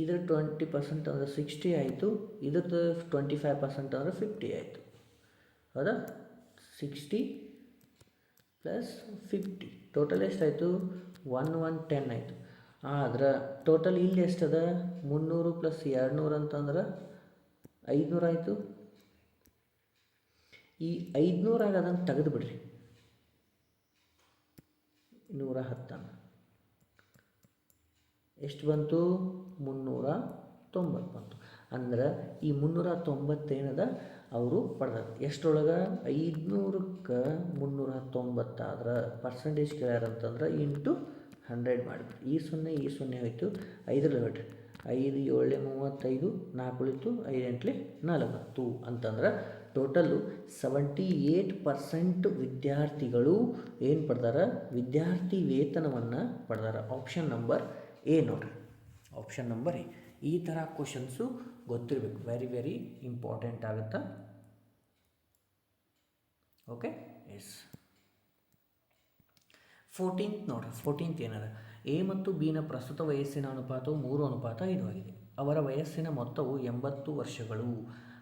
ಇದ್ರ ಟ್ವೆಂಟಿ ಪರ್ಸೆಂಟ್ ಅಂದರೆ ಸಿಕ್ಸ್ಟಿ ಆಯಿತು ಇದ್ರದ್ದು ಟ್ವೆಂಟಿ ಫೈವ್ ಪರ್ಸೆಂಟ್ ಅಂದರೆ ಫಿಫ್ಟಿ ಆಯಿತು. ಹೌದಾ? ಸಿಕ್ಸ್ಟಿ ಪ್ಲಸ್ ಫಿಫ್ಟಿ ಟೋಟಲ್ ಎಷ್ಟಾಯಿತು? ಒನ್ ಒನ್ ಟೆನ್ ಆಯಿತು. ಆದ್ರೆ ಟೋಟಲ್ ಇಲ್ಲಿ ಎಷ್ಟದ? ಮುನ್ನೂರು ಪ್ಲಸ್ ಎರಡುನೂರು ಅಂತಂದ್ರೆ ಐದುನೂರು ಆಯಿತು. ಈ ಐದುನೂರಾಗ ಅದನ್ನು ತೆಗೆದು ಬಿಡ್ರಿ. ನೂರ ಹತ್ತನ್ನು. ಎಷ್ಟು ಬಂತು? ಮುನ್ನೂರ ತೊಂಬತ್ತು ಬಂತು ಅಂದ್ರೆ ಈ ಮುನ್ನೂರ ತೊಂಬತ್ತೇನದ ಅವರು ಪಡೆದ ಎಷ್ಟರೊಳಗೆ? ಐದುನೂರಕ್ಕೆ ಮುನ್ನೂರ ತೊಂಬತ್ತಾದ್ರೆ ಪರ್ಸೆಂಟೇಜ್ ಕೇಳ್ಯಾರಂತಂದ್ರೆ ಇಂಟು ಹಂಡ್ರೆಡ್ ಮಾಡಿಬಿಟ್ರಿ ಈ ಸೊನ್ನೆ ಈ ಸೊನ್ನೆ ಹೋಯಿತು ಐದರಲ್ಲಿ ಹೊಡ್ರಿ ಐದು ಏಳು ಮೂವತ್ತೈದು ನಾಲ್ಕು ಉಳಿತು ಐದೆಂಟ್ಲಿ ನಲವತ್ತು. ಅಂತಂದ್ರೆ ಟೋಟಲ್ಲು ಸೆವೆಂಟಿ ಏಯ್ಟ್ ಪರ್ಸೆಂಟ್ ವಿದ್ಯಾರ್ಥಿಗಳು ಏನು ಪಡ್ದಾರ? ವಿದ್ಯಾರ್ಥಿ ವೇತನವನ್ನು ಪಡ್ದಾರ. ಆಪ್ಷನ್ ನಂಬರ್ ಎ ನೋಡ್ರಿ. ಆಪ್ಷನ್ ನಂಬರ್ ಎ ಈ ಥರ ಕ್ವಶನ್ಸು ಗೊತ್ತಿರಬೇಕು. ವೆರಿ ವೆರಿ ಇಂಪಾರ್ಟೆಂಟ್ ಆಗುತ್ತಾ? ಓಕೆ ಎಸ್ ಫೋರ್ಟೀನ್ತ್ ನೋಡ್ರಿ ಫೋರ್ಟೀನ್ತ್ ಏನದ? ಎ ಮತ್ತು ಬಿನ ಪ್ರಸ್ತುತ ವಯಸ್ಸಿನ ಅನುಪಾತವು ಮೂರು ಅನುಪಾತ ಐದು ಆಗಿದೆ. ಅವರ ವಯಸ್ಸಿನ ಮೊತ್ತವು ಎಂಬತ್ತು ವರ್ಷಗಳು.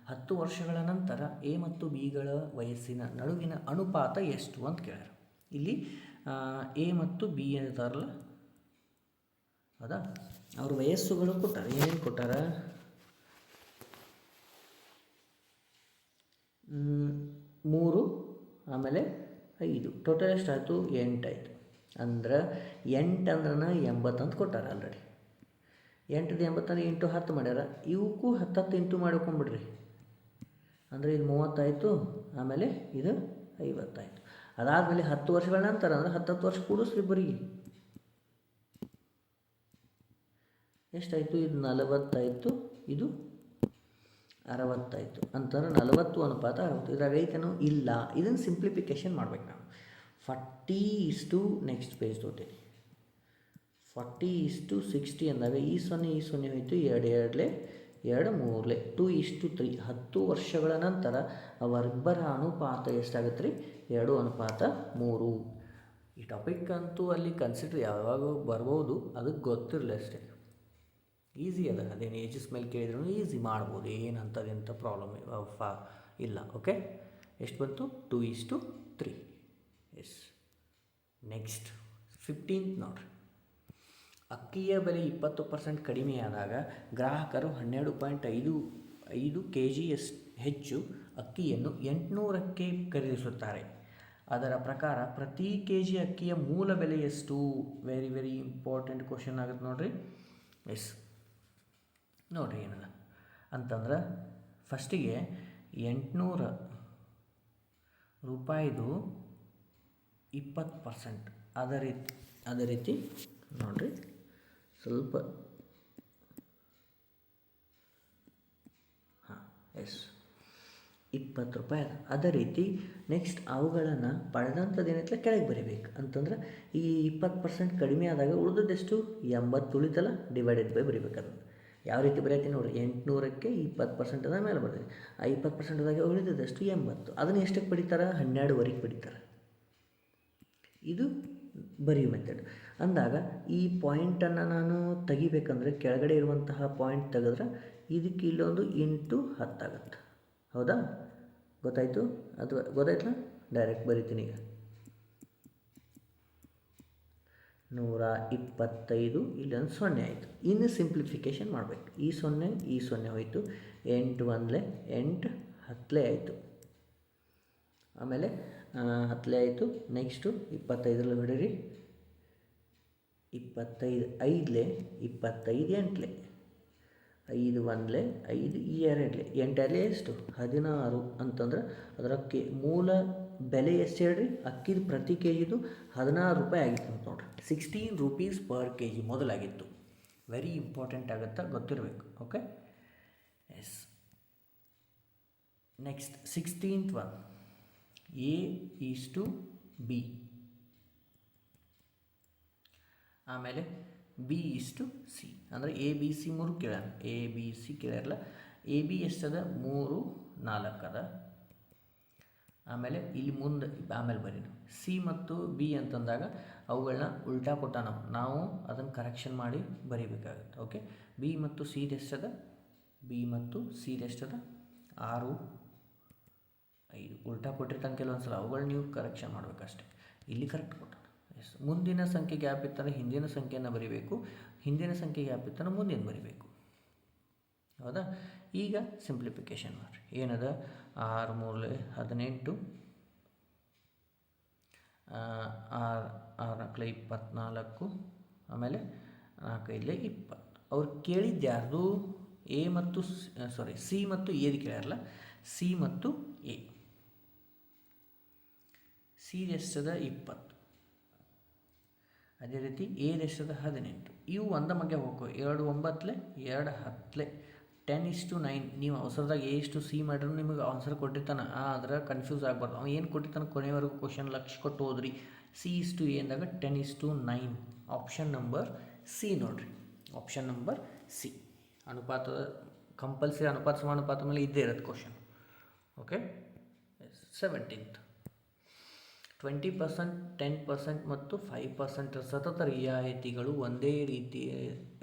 ಹತ್ತು ವರ್ಷಗಳ ನಂತರ ಎ ಮತ್ತು ಬಿಗಳ ವಯಸ್ಸಿನ ನಡುವಿನ ಅನುಪಾತ ಎಷ್ಟು ಅಂತ ಕೇಳ್ಯಾರ. ಇಲ್ಲಿ ಎ ಮತ್ತು ಬಿ ಏನಿದಾರಲ್ಲ? ಹೌದಾ? ಅವ್ರ ವಯಸ್ಸುಗಳು ಕೊಟ್ಟಾರೆ. ಏನೇನು ಕೊಟ್ಟಾರ? ಮೂರು, ಆಮೇಲೆ ಐದು. ಟೋಟಲ್ ಎಷ್ಟಾಯಿತು? ಎಂಟಾಯಿತು. ಅಂದ್ರೆ ಎಂಟು ಅಂದ್ರನ ಎಂಬತ್ತಂತ ಕೊಟ್ಟಾರ ಆಲ್ರೆಡಿ ಎಂಟು ಎಂಬತ್ತಂದ್ರೆ ಎಂಟು ಹತ್ತು ಮಾಡ್ಯಾರ. ಇವಕ್ಕೂ ಹತ್ತತ್ತು ಎಂಟು ಮಾಡ್ಕೊಂಬಿಡ್ರಿ. ಅಂದರೆ ಇದು ಮೂವತ್ತಾಯಿತು, ಆಮೇಲೆ ಇದು ಐವತ್ತಾಯಿತು. ಅದಾದಮೇಲೆ ಹತ್ತು ವರ್ಷಗಳ ನಂತರ ಅಂದರೆ ಹತ್ತತ್ತು ವರ್ಷ ಕೂಡಿಸ್ರಿ ಬರೀ ಎಷ್ಟಾಯಿತು? ಇದು ನಲವತ್ತಾಯಿತು ಇದು ಅರವತ್ತಾಯಿತು ಅಂತಂದ್ರೆ ನಲವತ್ತು ಅನುಪಾತ ಅರವತ್ತು ಇದ್ರಾಗ ರೈತನು ಇಲ್ಲ. ಇದನ್ನು ಸಿಂಪ್ಲಿಫಿಕೇಶನ್ ಮಾಡ್ಬೇಕು ನಾನು ಫಾರ್ಟಿ ಇಸ್ಟು ನೆಕ್ಸ್ಟ್ ಪೇಜ್ ತೊಗೊತೀನಿ ಫಾರ್ಟಿ ಇಸ್ಟು ಸಿಕ್ಸ್ಟಿ ಅಂದಾಗ ಈ ಸೊನ್ನೆ ಈ ಸೊನ್ನೆ ಹೋಯಿತು. ಎರಡು, ಎರಡಲೆ, ಎರಡು, ಮೂರಲೆ. ಟು ಇಷ್ಟು ತ್ರೀ ಹತ್ತು ವರ್ಷಗಳ ನಂತರ ಅವರಿಬ್ಬರ ಅನುಪಾತ ಎಷ್ಟಾಗುತ್ತೆ ರೀ ಎರಡು ಅನುಪಾತ ಮೂರು. ಈ ಟಾಪಿಕ್ ಅಂತೂ ಅಲ್ಲಿ ಕನ್ಸಿಡರ್ ಯಾವಾಗ ಬರ್ಬೋದು. ಅದಕ್ಕೆ ಗೊತ್ತಿರಲಿ ಅಷ್ಟೇ. ಈಸಿ ಅದ. ಅದೇನು ಏಜಸ್ ಮೇಲೆ ಕೇಳಿದ್ರು ಈಸಿ ಮಾಡ್ಬೋದು. ಏನು ಅಂಥದ್ದೆಂಥ ಪ್ರಾಬ್ಲಮ್ ಇಲ್ಲ. ಓಕೆ ಎಷ್ಟು ಬಂತು? ಟು ಇಸ್ಟು ತ್ರೀ ಎಸ್ ನೆಕ್ಸ್ಟ್ ಫಿಫ್ಟೀನ್ತ್ ನೋಡ್ರಿ. ಅಕ್ಕಿಯ ಬೆಲೆ ಇಪ್ಪತ್ತು ಪರ್ಸೆಂಟ್ ಕಡಿಮೆಯಾದಾಗ ಗ್ರಾಹಕರು ಹನ್ನೆರಡು ಪಾಯಿಂಟ್ ಐದು ಐದು ಕೆ ಜಿಯಸ್ ಹೆಚ್ಚು ಅಕ್ಕಿಯನ್ನು ಎಂಟುನೂರಕ್ಕೆ ಖರೀದಿಸುತ್ತಾರೆ. ಅದರ ಪ್ರಕಾರ ಪ್ರತಿ ಕೆ ಜಿ ಅಕ್ಕಿಯ ಮೂಲ ಬೆಲೆ ಎಷ್ಟು? ವೆರಿ ವೆರಿ ಇಂಪಾರ್ಟೆಂಟ್ ಕ್ವಶನ್ ಆಗುತ್ತೆ ನೋಡ್ರಿ. ಎಸ್ ನೋಡ್ರಿ ಏನದ ಅಂತಂದ್ರೆ ಫಸ್ಟಿಗೆ ಎಂಟುನೂರ ರೂಪಾಯಿದು ಇಪ್ಪತ್ತು ಪರ್ಸೆಂಟ್ ಅದೇ ರೀತಿ ಅದೇ ರೀತಿ ನೋಡಿರಿ. ಸ್ವಲ್ಪ, ಹಾಂ, ಎಸ್. ಇಪ್ಪತ್ತು ರೂಪಾಯಿ ಅದ. ರೀತಿ ನೆಕ್ಸ್ಟ್ ಅವುಗಳನ್ನು ಪಡೆದಂಥದ್ದು ಏನೈತಲ್ಲ ಕೆಳಗೆ ಬರಿಬೇಕು. ಅಂತಂದ್ರೆ ಈ ಇಪ್ಪತ್ತು ಪರ್ಸೆಂಟ್ ಕಡಿಮೆ ಆದಾಗ ಉಳಿದದ್ದೆಷ್ಟು? ಎಂಬತ್ತು ಉಳಿತಲ್ಲ ಡಿವೈಡೆಡ್ ಬೈ ಬರಿಬೇಕು ಯಾವ ರೀತಿ ಬರೆಯುತ್ತೆ ನೋಡಿರಿ, ಎಂಟುನೂರಕ್ಕೆ ಇಪ್ಪತ್ತು ಪರ್ಸೆಂಟ್ ಅದ ಮೇಲೆ ಬರ್ತದೆ. ಆ ಇಪ್ಪತ್ತು ಪರ್ಸೆಂಟ್ದಾಗ ಉಳಿದದಷ್ಟು ಎಂಬತ್ತು. ಅದನ್ನು ಎಷ್ಟಕ್ಕೆ ಪಡಿತಾರೆ? ಹನ್ನೆರಡುವರೆಗೆ ಪಡಿತಾರೆ. ಇದು ಬರೆಯೋ ಮೆಥಡ್ ಅಂದಾಗ ಈ ಪಾಯಿಂಟನ್ನು ನಾನು ತೆಗಿಬೇಕಂದ್ರೆ ಕೆಳಗಡೆ ಇರುವಂತಹ ಪಾಯಿಂಟ್ ತೆಗೆದ್ರೆ ಇದಕ್ಕೆ ಇಲ್ಲೊಂದು ಇಂಟು ಹತ್ತಾಗತ್ತೆ ಹೌದಾ? ಗೊತ್ತಾಯಿತು? ಅಥವಾ ಗೊತ್ತಾಯ್ತಾ ಡೈರೆಕ್ಟ್ ಬರಿತೀನಿ ಈಗ. ನೂರ ಇಪ್ಪತ್ತೈದು ಇಲ್ಲೊಂದು ಸೊನ್ನೆ ಆಯಿತು. ಇನ್ನು ಸಿಂಪ್ಲಿಫಿಕೇಶನ್ ಮಾಡಬೇಕು. ಈ ಸೊನ್ನೆ ಈ ಸೊನ್ನೆ ಹೋಯಿತು. ಎಂಟು ಒಂದಲೇ ಎಂಟು ಹತ್ತಲೇ ಆಯಿತು. ಆಮೇಲೆ ಹತ್ತಲೇ ಆಯಿತು. ನೆಕ್ಸ್ಟು ಇಪ್ಪತ್ತೈದರಲ್ಲಿ ಬಿಡಿರಿ ಇಪ್ಪತ್ತೈದು, ಐದಲೆ, ಇಪ್ಪತ್ತೈದು ಎಂಟ್ಲೆ. ಐದು ಒಂದಲೇ, ಐದು ಎರಡಲೆ. ಎಂಟಲೆ ಎಷ್ಟು? ಹದಿನಾರು ಅಂತಂದ್ರೆ ಅದರ ಮೂಲ ಬೆಲೆ ಎಷ್ಟು ಹೇಳ್ರಿ? ಅಕ್ಕಿದ ಪ್ರತಿ ಕೆ ಜಿದು ಹದಿನಾರು ರೂಪಾಯಿ ಆಗಿತ್ತು ಅಂತ ನೋಡ್ರಿ. Sixteen rupees per K G ಮೊದಲಾಗಿತ್ತು. Very important ಆಗುತ್ತಾ ಗೊತ್ತಿರಬೇಕು okay yes next sixteenth one A is to B ಆಮೇಲೆ ಬಿ ಇಷ್ಟು ಸಿ ಅಂದರೆ ಎ ಬಿ ಸಿ ಮೂರು ಕೇಳ ಎ ಬಿ ಸಿ ಕೇಳಿರಲ್ಲ. ಎ ಬಿ ಎಷ್ಟದ? ಮೂರು, ನಾಲ್ಕದ. ಆಮೇಲೆ ಇಲ್ಲಿ ಮುಂದೆ ಆಮೇಲೆ ಬರೀರಿ. ಸಿ ಮತ್ತು ಬಿ ಅಂತಂದಾಗ ಅವುಗಳನ್ನ ಉಲ್ಟಾ ಕೊಟ್ಟ ನಾವು. ನಾವು ಅದನ್ನು ಕರೆಕ್ಷನ್ ಮಾಡಿ ಬರೀಬೇಕಾಗುತ್ತೆ ಓಕೆ ಬಿ ಮತ್ತು ಸಿ ಎಷ್ಟದ? ಬಿ ಮತ್ತು ಸಿ ಎಷ್ಟದ? ಆರು, ಐದು. ಉಲ್ಟಾ ಕೊಟ್ಟಿರ್ತಾನೆ ಕೆಲವೊಂದು ಸಲ ಅವುಗಳು ನೀವು ಕರೆಕ್ಷನ್ ಮಾಡಬೇಕಷ್ಟೆ. ಇಲ್ಲಿ ಕರೆಕ್ಟ್ ಕೊಟ್ಟ. ಎಸ್ ಮುಂದಿನ ಸಂಖ್ಯೆ ಗ್ಯಾಪ್ ಇತ್ತಂದ್ರೆ ಹಿಂದಿನ ಸಂಖ್ಯೆಯನ್ನು ಬರಿಬೇಕು. ಹಿಂದಿನ ಸಂಖ್ಯೆ ಗ್ಯಾಪ್ ಇತ್ತಂದ್ರೆ ಮುಂದಿನ ಬರಿಬೇಕು. ಹೌದಾ? ಈಗ ಸಿಂಪ್ಲಿಫಿಕೇಶನ್ ಮಾಡಿರಿ ಏನದ? ಆರು ಮೂರಲೆ ಹದಿನೆಂಟು ಆರು ಆರು ನಾಲ್ಕು ಇಪ್ಪತ್ತ್ನಾಲ್ಕು ಆಮೇಲೆ ನಾಲ್ಕೈದಲೆ ಇಪ್ಪತ್ತು. ಅವ್ರು ಕೇಳಿದ್ದು ಯಾರ್ದು? ಎ ಮತ್ತು ಸಾರಿ ಸಿ ಮತ್ತು ಎದು ಕೇಳ್ಯಾರಲ್ಲ? ಸಿ ಮತ್ತು ಎ. ಸಿ ಎಷ್ಟದ ಇಪ್ಪತ್ತು. ಅದೇ ರೀತಿ ಎ ಎಷ್ಟದ ಹದಿನೆಂಟು. ಇವು ಒಂದ ಮಗ್ಗೆ ಹೋಗೋ ಎರಡು ಒಂಬತ್ತಲೆ ಎರಡು ಹತ್ತಲೆ ಟೆನ್ ಇಷ್ಟು ನೈನ್ ನೀವು ಅವಸರದಾಗ ಎ ಇಷ್ಟು ಸಿ ಮಾಡಿದ್ರು ನಿಮಗೆ ಆನ್ಸರ್ ಕೊಟ್ಟಿರ್ತಾನೆ. ಆದ್ರೆ ಕನ್ಫ್ಯೂಸ್ ಆಗಬಾರ್ದು. ಅವ್ನು ಏನು ಕೊಟ್ಟಿರ್ತಾನೆ ಕೊನೆವರೆಗೂ ಕ್ವಶನ್ ಲಕ್ಷ ಕೊಟ್ಟು ಹೋದ್ರಿ ಸಿ ಇಷ್ಟು ಎ ಅಂದಾಗ ಟೆನ್ ಇಷ್ಟು ನೈನ್ ಆಪ್ಷನ್ ನಂಬರ್ ಸಿ ನೋಡ್ರಿ. ಆಪ್ಷನ್ ನಂಬರ್ ಸಿ ಅನುಪಾತ ಕಂಪಲ್ಸರಿ ಅನುಪಾತ, ಸಮಾನುಪಾತ ಮೇಲೆ ಇದ್ದೇ ಇರೋದು question okay seventeenth twenty percent ten percent ಮತ್ತು ಫೈವ್ ಪರ್ಸೆಂಟ್ ಸತತ ರಿಯಾಯಿತಿಗಳು ಒಂದೇ ರೀತಿ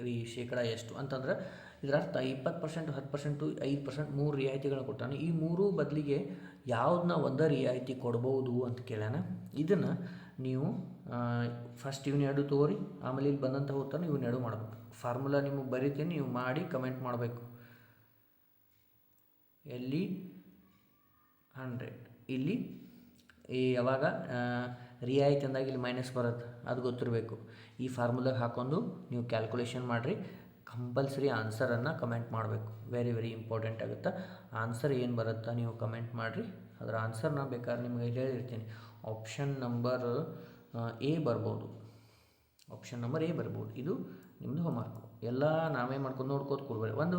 ರೀ, ಶೇಕಡ ಎಷ್ಟು? ಅಂತಂದ್ರೆ ಇದರ ಅರ್ಥ ಇಪ್ಪತ್ತು ಪರ್ಸೆಂಟ್ ಹತ್ತು ಪರ್ಸೆಂಟು ಐದು ಪರ್ಸೆಂಟ್ ಮೂರು ರಿಯಾಯಿತಿಗಳನ್ನ ಕೊಟ್ಟಾನೆ. ಈ ಮೂರು ಬದಲಿಗೆ ಯಾವುದನ್ನ ಒಂದೇ ರಿಯಾಯಿತಿ ಕೊಡ್ಬೋದು ಅಂತ ಕೇಳ್ಯಾನ. ಇದನ್ನು ನೀವು ಫಸ್ಟ್ ಇವ್ನ ಎರಡು ತಗೋರಿ ಆಮೇಲೆ ಇಲ್ಲಿ ಬಂದಂಥ ಉತ್ತರ ಇವ್ನ ಎರಡು ಮಾಡಬೇಕು. ಫಾರ್ಮುಲಾ ನಿಮಗೆ ಬರಿತೀನಿ, ನೀವು ಮಾಡಿ ಕಮೆಂಟ್ ಮಾಡಬೇಕು. ಎಲ್ಲಿ? ಹಂಡ್ರೆಡ್. ಇಲ್ಲಿ, ಈ ಯಾವಾಗ ರಿಯಾಯಿತಿ ಅಂದಾಗ ಇಲ್ಲಿ ಮೈನಸ್ ಬರುತ್ತೆ. ಅದು ಗೊತ್ತಿರಬೇಕು. ಈ ಫಾರ್ಮುಲಾಗೆ ಹಾಕೊಂಡು ನೀವು ಕ್ಯಾಲ್ಕುಲೇಷನ್ ಮಾಡಿರಿ. ಕಂಪಲ್ಸರಿ ಆನ್ಸರನ್ನು ಕಮೆಂಟ್ ಮಾಡಬೇಕು. ವೆರಿ ವೆರಿ ಇಂಪಾರ್ಟೆಂಟ್ ಆಗುತ್ತೆ. ಆನ್ಸರ್ ಏನು ಬರುತ್ತಾ ನೀವು ಕಮೆಂಟ್ ಮಾಡಿರಿ. ಅದರ ಆನ್ಸರ್ ನಾನು ಬೇಕಾದ್ರೆ ನಿಮಗೆ ಹೇಳಿರ್ತೀನಿ. ಆಪ್ಷನ್ ನಂಬರ್ ಎ ಬರ್ಬೋದು. ಆಪ್ಷನ್ ನಂಬರ್ ಎ ಬರ್ಬೋದು. ಇದು ನಿಮ್ಮದು ಹೋಮ್ವರ್ಕು ಎಲ್ಲ ನಾವೇ ಮಾಡ್ಕೊಂಡು ನೋಡ್ಕೋತ ಕೊಡ್ಬೇಡಿ ಒಂದು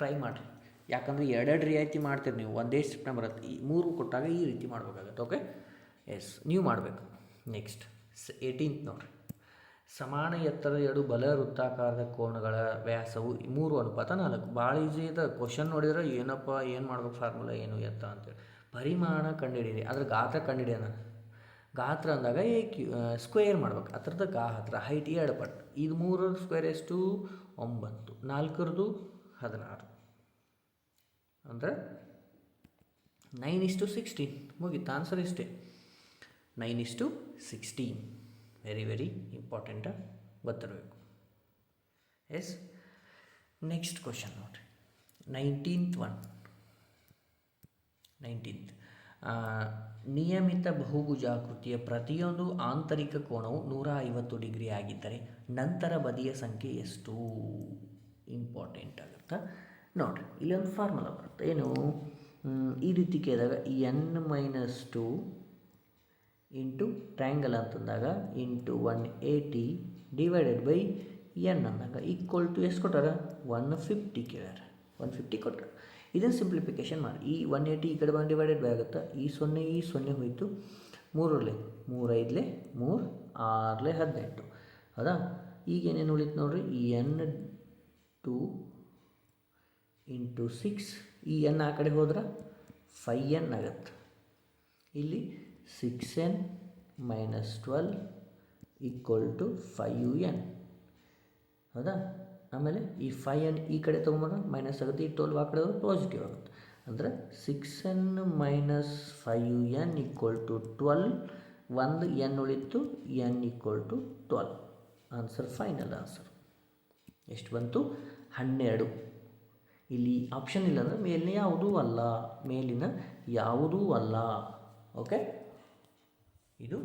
ಟ್ರೈ ಮಾಡಿರಿ. ಯಾಕಂದರೆ ಎರಡೆರಡು ರಿಯಾಯಿತಿ ಮಾಡ್ತೀರಿ ನೀವು. ಒಂದೇ ಸ್ಟೆಪ್ನ ಬರುತ್ತೆ. ಈ ಮೂರು ಕೊಟ್ಟಾಗ ಈ ರೀತಿ ಮಾಡಬೇಕಾಗತ್ತೆ. ಓಕೆ ಎಸ್ ನೀವು ಮಾಡಬೇಕು. ನೆಕ್ಸ್ಟ್ ಏಯ್ಟೀನ್ತ್ ನೋಡಿರಿ. ಸಮಾನ ಎತ್ತರದ ಎರಡು ಬಲ ವೃತ್ತಾಕಾರದ ಕೋಣಗಳ ವ್ಯಾಸವು ಮೂರು ಅನುಪಾತ ನಾಲ್ಕು. ಭಾಳ ಈಸಿ ಇದೆ ಕ್ವಶನ್ ನೋಡಿದ್ರೆ ಏನಪ್ಪ, ಏನು ಮಾಡ್ಬೇಕು ಫಾರ್ಮುಲಾ ಏನು ಎತ್ತ ಅಂತೇಳಿ. ಪರಿಮಾಣ ಕಂಡುಹಿಡಿಯಿರಿ. ಅದ್ರ ಗಾತ್ರ ಕಂಡುಹಿಡಿಯೋಣ. ಗಾತ್ರ ಅಂದಾಗ ಏ ಕ್ಯೂ ಸ್ಕ್ವೇರ್ ಮಾಡ್ಬೇಕು. ಅದ್ರದ್ದು ಗಾ ಹತ್ರ ಹೈಟ್ ಎರಡು ಪಟ್ಟು ಇದು ಮೂರು ಸ್ಕ್ವೇರ್ ಎಷ್ಟು? ಒಂಬತ್ತು. ನಾಲ್ಕರದು ಹದಿನಾರು. ಅಂದರೆ ನೈನ್ ಇಷ್ಟು ಸಿಕ್ಸ್ಟೀನ್ ಮುಗೀತು. ಆನ್ಸರ್ ಇಷ್ಟೇ ನೈನ್ ಇಷ್ಟು ಸಿಕ್ಸ್ಟೀನ್ ವೆರಿ ವೆರಿ ಇಂಪಾರ್ಟೆಂಟ ಗೊತ್ತಿರಬೇಕು. ಎಸ್ ನೆಕ್ಸ್ಟ್ ಕ್ವಶನ್ ನೋಡಿರಿ. ನೈನ್ಟೀನ್ತ್ ಒನ್ ನೈನ್ಟೀನ್ತ್ ನಿಯಮಿತ ಬಹುಭುಜಾಕೃತಿಯ ಪ್ರತಿಯೊಂದು ಆಂತರಿಕ ಕೋಣವು ನೂರ ಐವತ್ತು ಡಿಗ್ರಿ ಆಗಿದ್ದರೆ ನಂತರ ಬದಿಯ ಸಂಖ್ಯೆ ಎಷ್ಟು? ಇಂಪಾರ್ಟೆಂಟ್ ಆಗುತ್ತೆ? ನೋಡಿರಿ, ಇಲ್ಲೊಂದು ಫಾರ್ಮುಲಾ ಬರುತ್ತೆ. ಏನು? ಈ ರೀತಿ ಕೇಳಿದಾಗ N minus two into triangle ಅಂತಂದಾಗ into one eighty divided by N ಅಂದಾಗ ಈಕ್ವಲ್ ಟು ಎಷ್ಟು ಕೊಟ್ಟಾರ? ಒನ್ ಫಿಫ್ಟಿ ಕೇಳ್ಯಾರ. ಒನ್ ಫಿಫ್ಟಿ ಕೊಟ್ಟರು ಇದನ್ನು ಸಿಂಪ್ಲಿಫಿಕೇಶನ್ ಮಾಡಿ. ಈ ಒನ್ ಏಯ್ಟಿ ಈ ಕಡೆ ಬಂದು ಡಿವೈಡೆಡ್ ಬೈ ಆಗುತ್ತಾ? ಈ ಸೊನ್ನೆ ಈ ಸೊನ್ನೆ ಹೋಯಿತು. ಮೂರರಲ್ಲೇ? ಮೂರೈದಲೆ? ಮೂರು ಆರಲೆ ಹದಿನೆಂಟು. ಹೌದಾ? ಈಗ ಏನೇನು ಉಳಿತು ನೋಡ್ರಿ? ಎನ್ ಟು ಇಂಟು ಸಿಕ್ಸ್ ಈ ಎನ್ ಆ ಕಡೆ ಹೋದ್ರೆ? ಫೈ ಎನ್ ಆಗುತ್ತೆ. ಇಲ್ಲಿ six N minus twelve equal to five N ಹೌದಾ? ಆಮೇಲೆ ಈ ಫೈ ಎನ್ ಈ ಕಡೆ ತೊಗೊಂಬಾಗ ಮೈನಸ್ ಆಗುತ್ತೆ, ಈ ಟ್ವೆಲ್ವ್ ಆ ಕಡೆ ಪಾಸಿಟಿವ್ ಆಗುತ್ತೆ. ಅಂದರೆ six N minus five N equal to twelve ಒಂದು ಎನ್ ಉಳಿತು N equal to twelve answer final answer ಎಷ್ಟು ಬಂತು? ಹನ್ನೆರಡು. ಇಲ್ಲಿ ಆಪ್ಷನ್ ಇಲ್ಲ ಅಂದರೆ ಮೇಲಿನ ಯಾವುದೂ ಅಲ್ಲ. ಮೇಲಿನ ಯಾವುದೂ ಅಲ್ಲ. ಓಕೆ ಇದು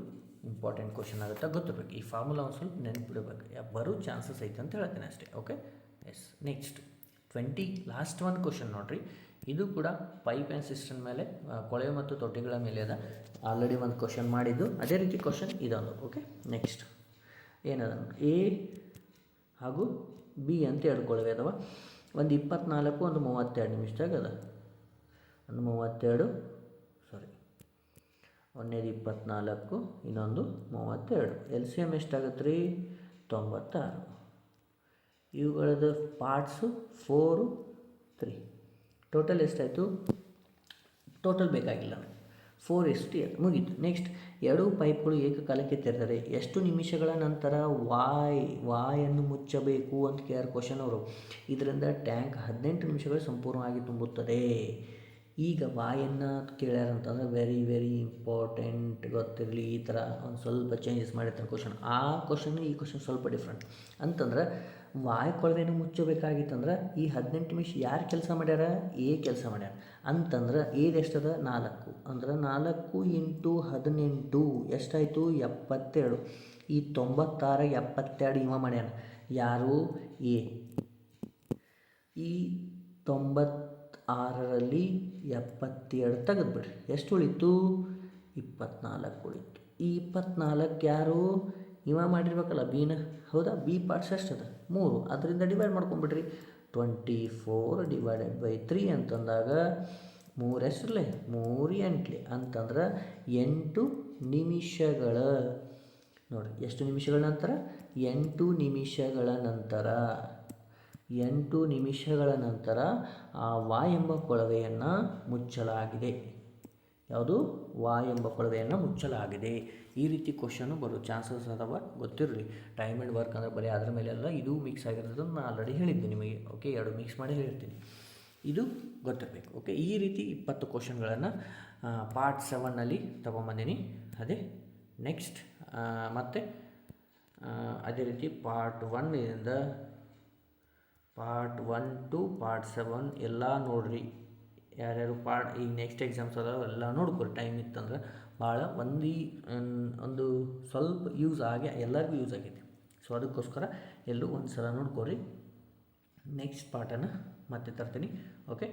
ಇಂಪಾರ್ಟೆಂಟ್ ಕ್ವಶನ್ ಆಗುತ್ತೆ ಗೊತ್ತಿರಬೇಕು ಈ ಫಾರ್ಮುಲಾ ಒಂದು ಸ್ವಲ್ಪ ನೆನಪಿಡಬೇಕು. ಯಾ, ಬರೋ ಚಾನ್ಸಸ್ ಐತೆ ಅಂತ ಹೇಳ್ತೀನಿ ಅಷ್ಟೇ okay yes next twenty last one question ನೋಡಿರಿ. ಇದು ಕೂಡ ಪೈಪ್ ಆ್ಯಂಡ್ ಸಿಸ್ಟಮ್ ಮೇಲೆ ಕೊಳವೆ ಮತ್ತು ತೊಟ್ಟಿಗಳ ಮೇಲೆ ಅದ. ಆಲ್ರೆಡಿ ಒಂದು ಕ್ವಶನ್ ಮಾಡಿದ್ದು. ಅದೇ ರೀತಿ ಕ್ವಶನ್ ಇದೊಂದು ಓಕೆ ನೆಕ್ಸ್ಟ್ ಏನದ? ಎ ಹಾಗೂ ಬಿ ಅಂತ ಎರಡು ಕೊಳವೆ ಅದಾವ. ಒಂದು ಇಪ್ಪತ್ನಾಲ್ಕು, ಒಂದು ಮೂವತ್ತೆರಡು ನಿಮಿಷದಾಗ ಅದ. ಒಂದು ಮೂವತ್ತೆರಡು ಒಂದನೇದು ಇಪ್ಪತ್ನಾಲ್ಕು, ಇನ್ನೊಂದು ಮೂವತ್ತೆರಡು. ಎಲ್ ಸಿ ಎಂ ಎಷ್ಟಾಗತ್ತೆ ರೀ? ತೊಂಬತ್ತಾರು. ಇವುಗಳದ್ದು ಪಾರ್ಟ್ಸು ಫೋರು, ತ್ರೀ. ಟೋಟಲ್ ಎಷ್ಟಾಯಿತು? ಟೋಟಲ್ ಬೇಕಾಗಿಲ್ಲ. ಫೋರ್ ಎಷ್ಟು ಮುಗೀತು. ನೆಕ್ಸ್ಟ್, ಎರಡೂ ಪೈಪ್ಗಳು ಏಕಕಾಲಕ್ಕೆ ತೆರೆದರೆ ಎಷ್ಟು ನಿಮಿಷಗಳ ನಂತರ ವಾಯ್, ವಾಯನ್ನು ಮುಚ್ಚಬೇಕು ಅಂತ ಕೇಳ್ಯಾರ ಕ್ವಶನ್ ಅವರು, ಇದರಿಂದ ಟ್ಯಾಂಕ್ ಹದಿನೆಂಟು ನಿಮಿಷಗಳು ಸಂಪೂರ್ಣವಾಗಿ ತುಂಬುತ್ತದೆ. ಈಗ ವಾಯನ್ನು ಕೇಳ್ಯಾರ ಅಂತಂದ್ರೆ ವೆರಿ ವೆರಿ ಇಂಪಾರ್ಟೆಂಟ್ ಗೊತ್ತಿರಲಿ ಈ ಥರ ಒಂದು ಸ್ವಲ್ಪ ಚೇಂಜಸ್ ಮಾಡಿರ್ತಾರೆ ಕ್ವಶನ್ ಆ ಕ್ವಶನ್ ಈ ಕ್ವಶನ್ ಸ್ವಲ್ಪ ಡಿಫ್ರೆಂಟ್ ಅಂತಂದ್ರೆ ವಾಯ್ ಕೊಳ್ದೇನು ಮುಚ್ಚಬೇಕಾಗಿತ್ತಂದ್ರೆ ಈ ಹದಿನೆಂಟು ನಿಮಿಷ ಯಾರು ಕೆಲಸ ಮಾಡ್ಯಾರ? ಎ ಕೆಲಸ ಮಾಡ್ಯಾರ. ಅಂತಂದ್ರೆ ಏದು ಎಷ್ಟದ? ನಾಲ್ಕು. ಅಂದ್ರೆ ನಾಲ್ಕು ಇಂಟು ಹದಿನೆಂಟು. ಎಷ್ಟಾಯಿತು? ಎಪ್ಪತ್ತೆರಡು. ಈ ತೊಂಬತ್ತಾರು, ಎಪ್ಪತ್ತೆರಡು ಇವ ಮಾಡ್ಯಾನ. ಯಾರು? ಎ. ಈ ತೊಂಬತ್ತಾರರಲ್ಲಿ ಎಪ್ಪತ್ತೆರಡು ತೆಗೆದುಬಿಡ್ರಿ. ಎಷ್ಟು ಉಳಿತು? ಇಪ್ಪತ್ನಾಲ್ಕು ಉಳಿತು. ಈ ಇಪ್ಪತ್ನಾಲ್ಕು ಯಾರು? ಇವ ಮಾಡಿರ್ಬೇಕಲ್ಲ ಬೀನ ಹೌದಾ? ಬಿ ಪಾರ್ಟ್ಸ್ ಎಷ್ಟದ? ಮೂರು. ಅದರಿಂದ divide ಮಾಡ್ಕೊಂಬಿಡ್ರಿ twenty four divided by three ಅಂತಂದಾಗ ಮೂರು ಎಷ್ಟರಲ್ಲೇ ಮೂರು ಎಂಟ್ಲೆ. ಅಂತಂದ್ರೆ ಎಂಟು ನಿಮಿಷಗಳ ನೋಡಿ ಎಷ್ಟು ನಿಮಿಷಗಳ ನಂತರ? ಎಂಟು ನಿಮಿಷಗಳ ನಂತರ. ಎಂಟು ನಿಮಿಷಗಳ ನಂತರ ಆ ವಾ ಎಂಬ ಕೊಳವೆಯನ್ನು ಮುಚ್ಚಲಾಗಿದೆ. ಯಾವುದು? ವಾ ಎಂಬ ಕೊಳವೆಯನ್ನು ಮುಚ್ಚಲಾಗಿದೆ. ಈ ರೀತಿ ಕ್ವಶನು ಬರೋ ಚಾನ್ಸಸ್ ಅದಾವ ಗೊತ್ತಿರಲಿ. ಟೈಮ್ ಆ್ಯಂಡ್ ವರ್ಕ್ ಅಂದರೆ ಬರೀ ಅದರ ಮೇಲೆಲ್ಲ ಇದು ಮಿಕ್ಸ್ ಆಗಿರೋದನ್ನು ನಾನು ಆಲ್ರೆಡಿ ಹೇಳಿದ್ದೆ ನಿಮಗೆ. ಓಕೆ ಎರಡು ಮಿಕ್ಸ್ ಮಾಡಿ ಹೇಳ್ತೀನಿ. ಇದು ಗೊತ್ತಿರಬೇಕು. ಓಕೆ ಈ ರೀತಿ ಇಪ್ಪತ್ತು ಕ್ವಶನ್ಗಳನ್ನು ಪಾರ್ಟ್ ಸೆವೆನ್ನಲ್ಲಿ ತೊಗೊಂಬಂದಿನಿ. ಅದೇ ನೆಕ್ಸ್ಟ್ ಮತ್ತು ಅದೇ ರೀತಿ part ಒನ್ನಿಂದ part one to part seven ಎಲ್ಲ ನೋಡ್ರಿ. ಯಾರ್ಯಾರು ಪಾರ್ಟ್ ಈಗ ನೆಕ್ಸ್ಟ್ ಎಕ್ಸಾಮ್ಸ್ ಅದಾವ ಎಲ್ಲ ನೋಡ್ಕೊರಿ. ಟೈಮ್ ಇತ್ತಂದ್ರೆ ಭಾಳ ಒಂದು ಒಂದು ಸ್ವಲ್ಪ ಯೂಸ್ ಆಗಿ, ಎಲ್ಲರಿಗೂ ಯೂಸ್ ಆಗೈತಿ. ಸೊ ಅದಕ್ಕೋಸ್ಕರ ಎಲ್ಲರೂ ಒಂದು ಸಲ ನೋಡ್ಕೊರಿ ನೆಕ್ಸ್ಟ್ ಪಾರ್ಟನ್ನು ಮತ್ತೆ ತರ್ತೀನಿ. ಓಕೆ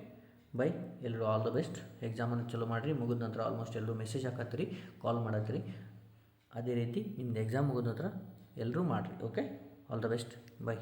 ಬೈ ಎಲ್ಲರೂ ಆಲ್ ದ ಬೆಸ್ಟ್ ಎಕ್ಸಾಮನ್ನು ಚಲೋ ಮಾಡಿರಿ. ಮುಗಿದ ನಂತರ ಆಲ್ಮೋಸ್ಟ್ ಎಲ್ಲರೂ ಮೆಸೇಜ್ ಹಾಕತ್ತೀರಿ ಕಾಲ್ ಮಾಡತ್ತೀರಿ. ಅದೇ ರೀತಿ ನಿಮ್ದು ಎಕ್ಸಾಮ್ ಮುಗಿದ ನಂತರ ಎಲ್ಲರೂ ಮಾಡಿರಿ. Okay all the best bye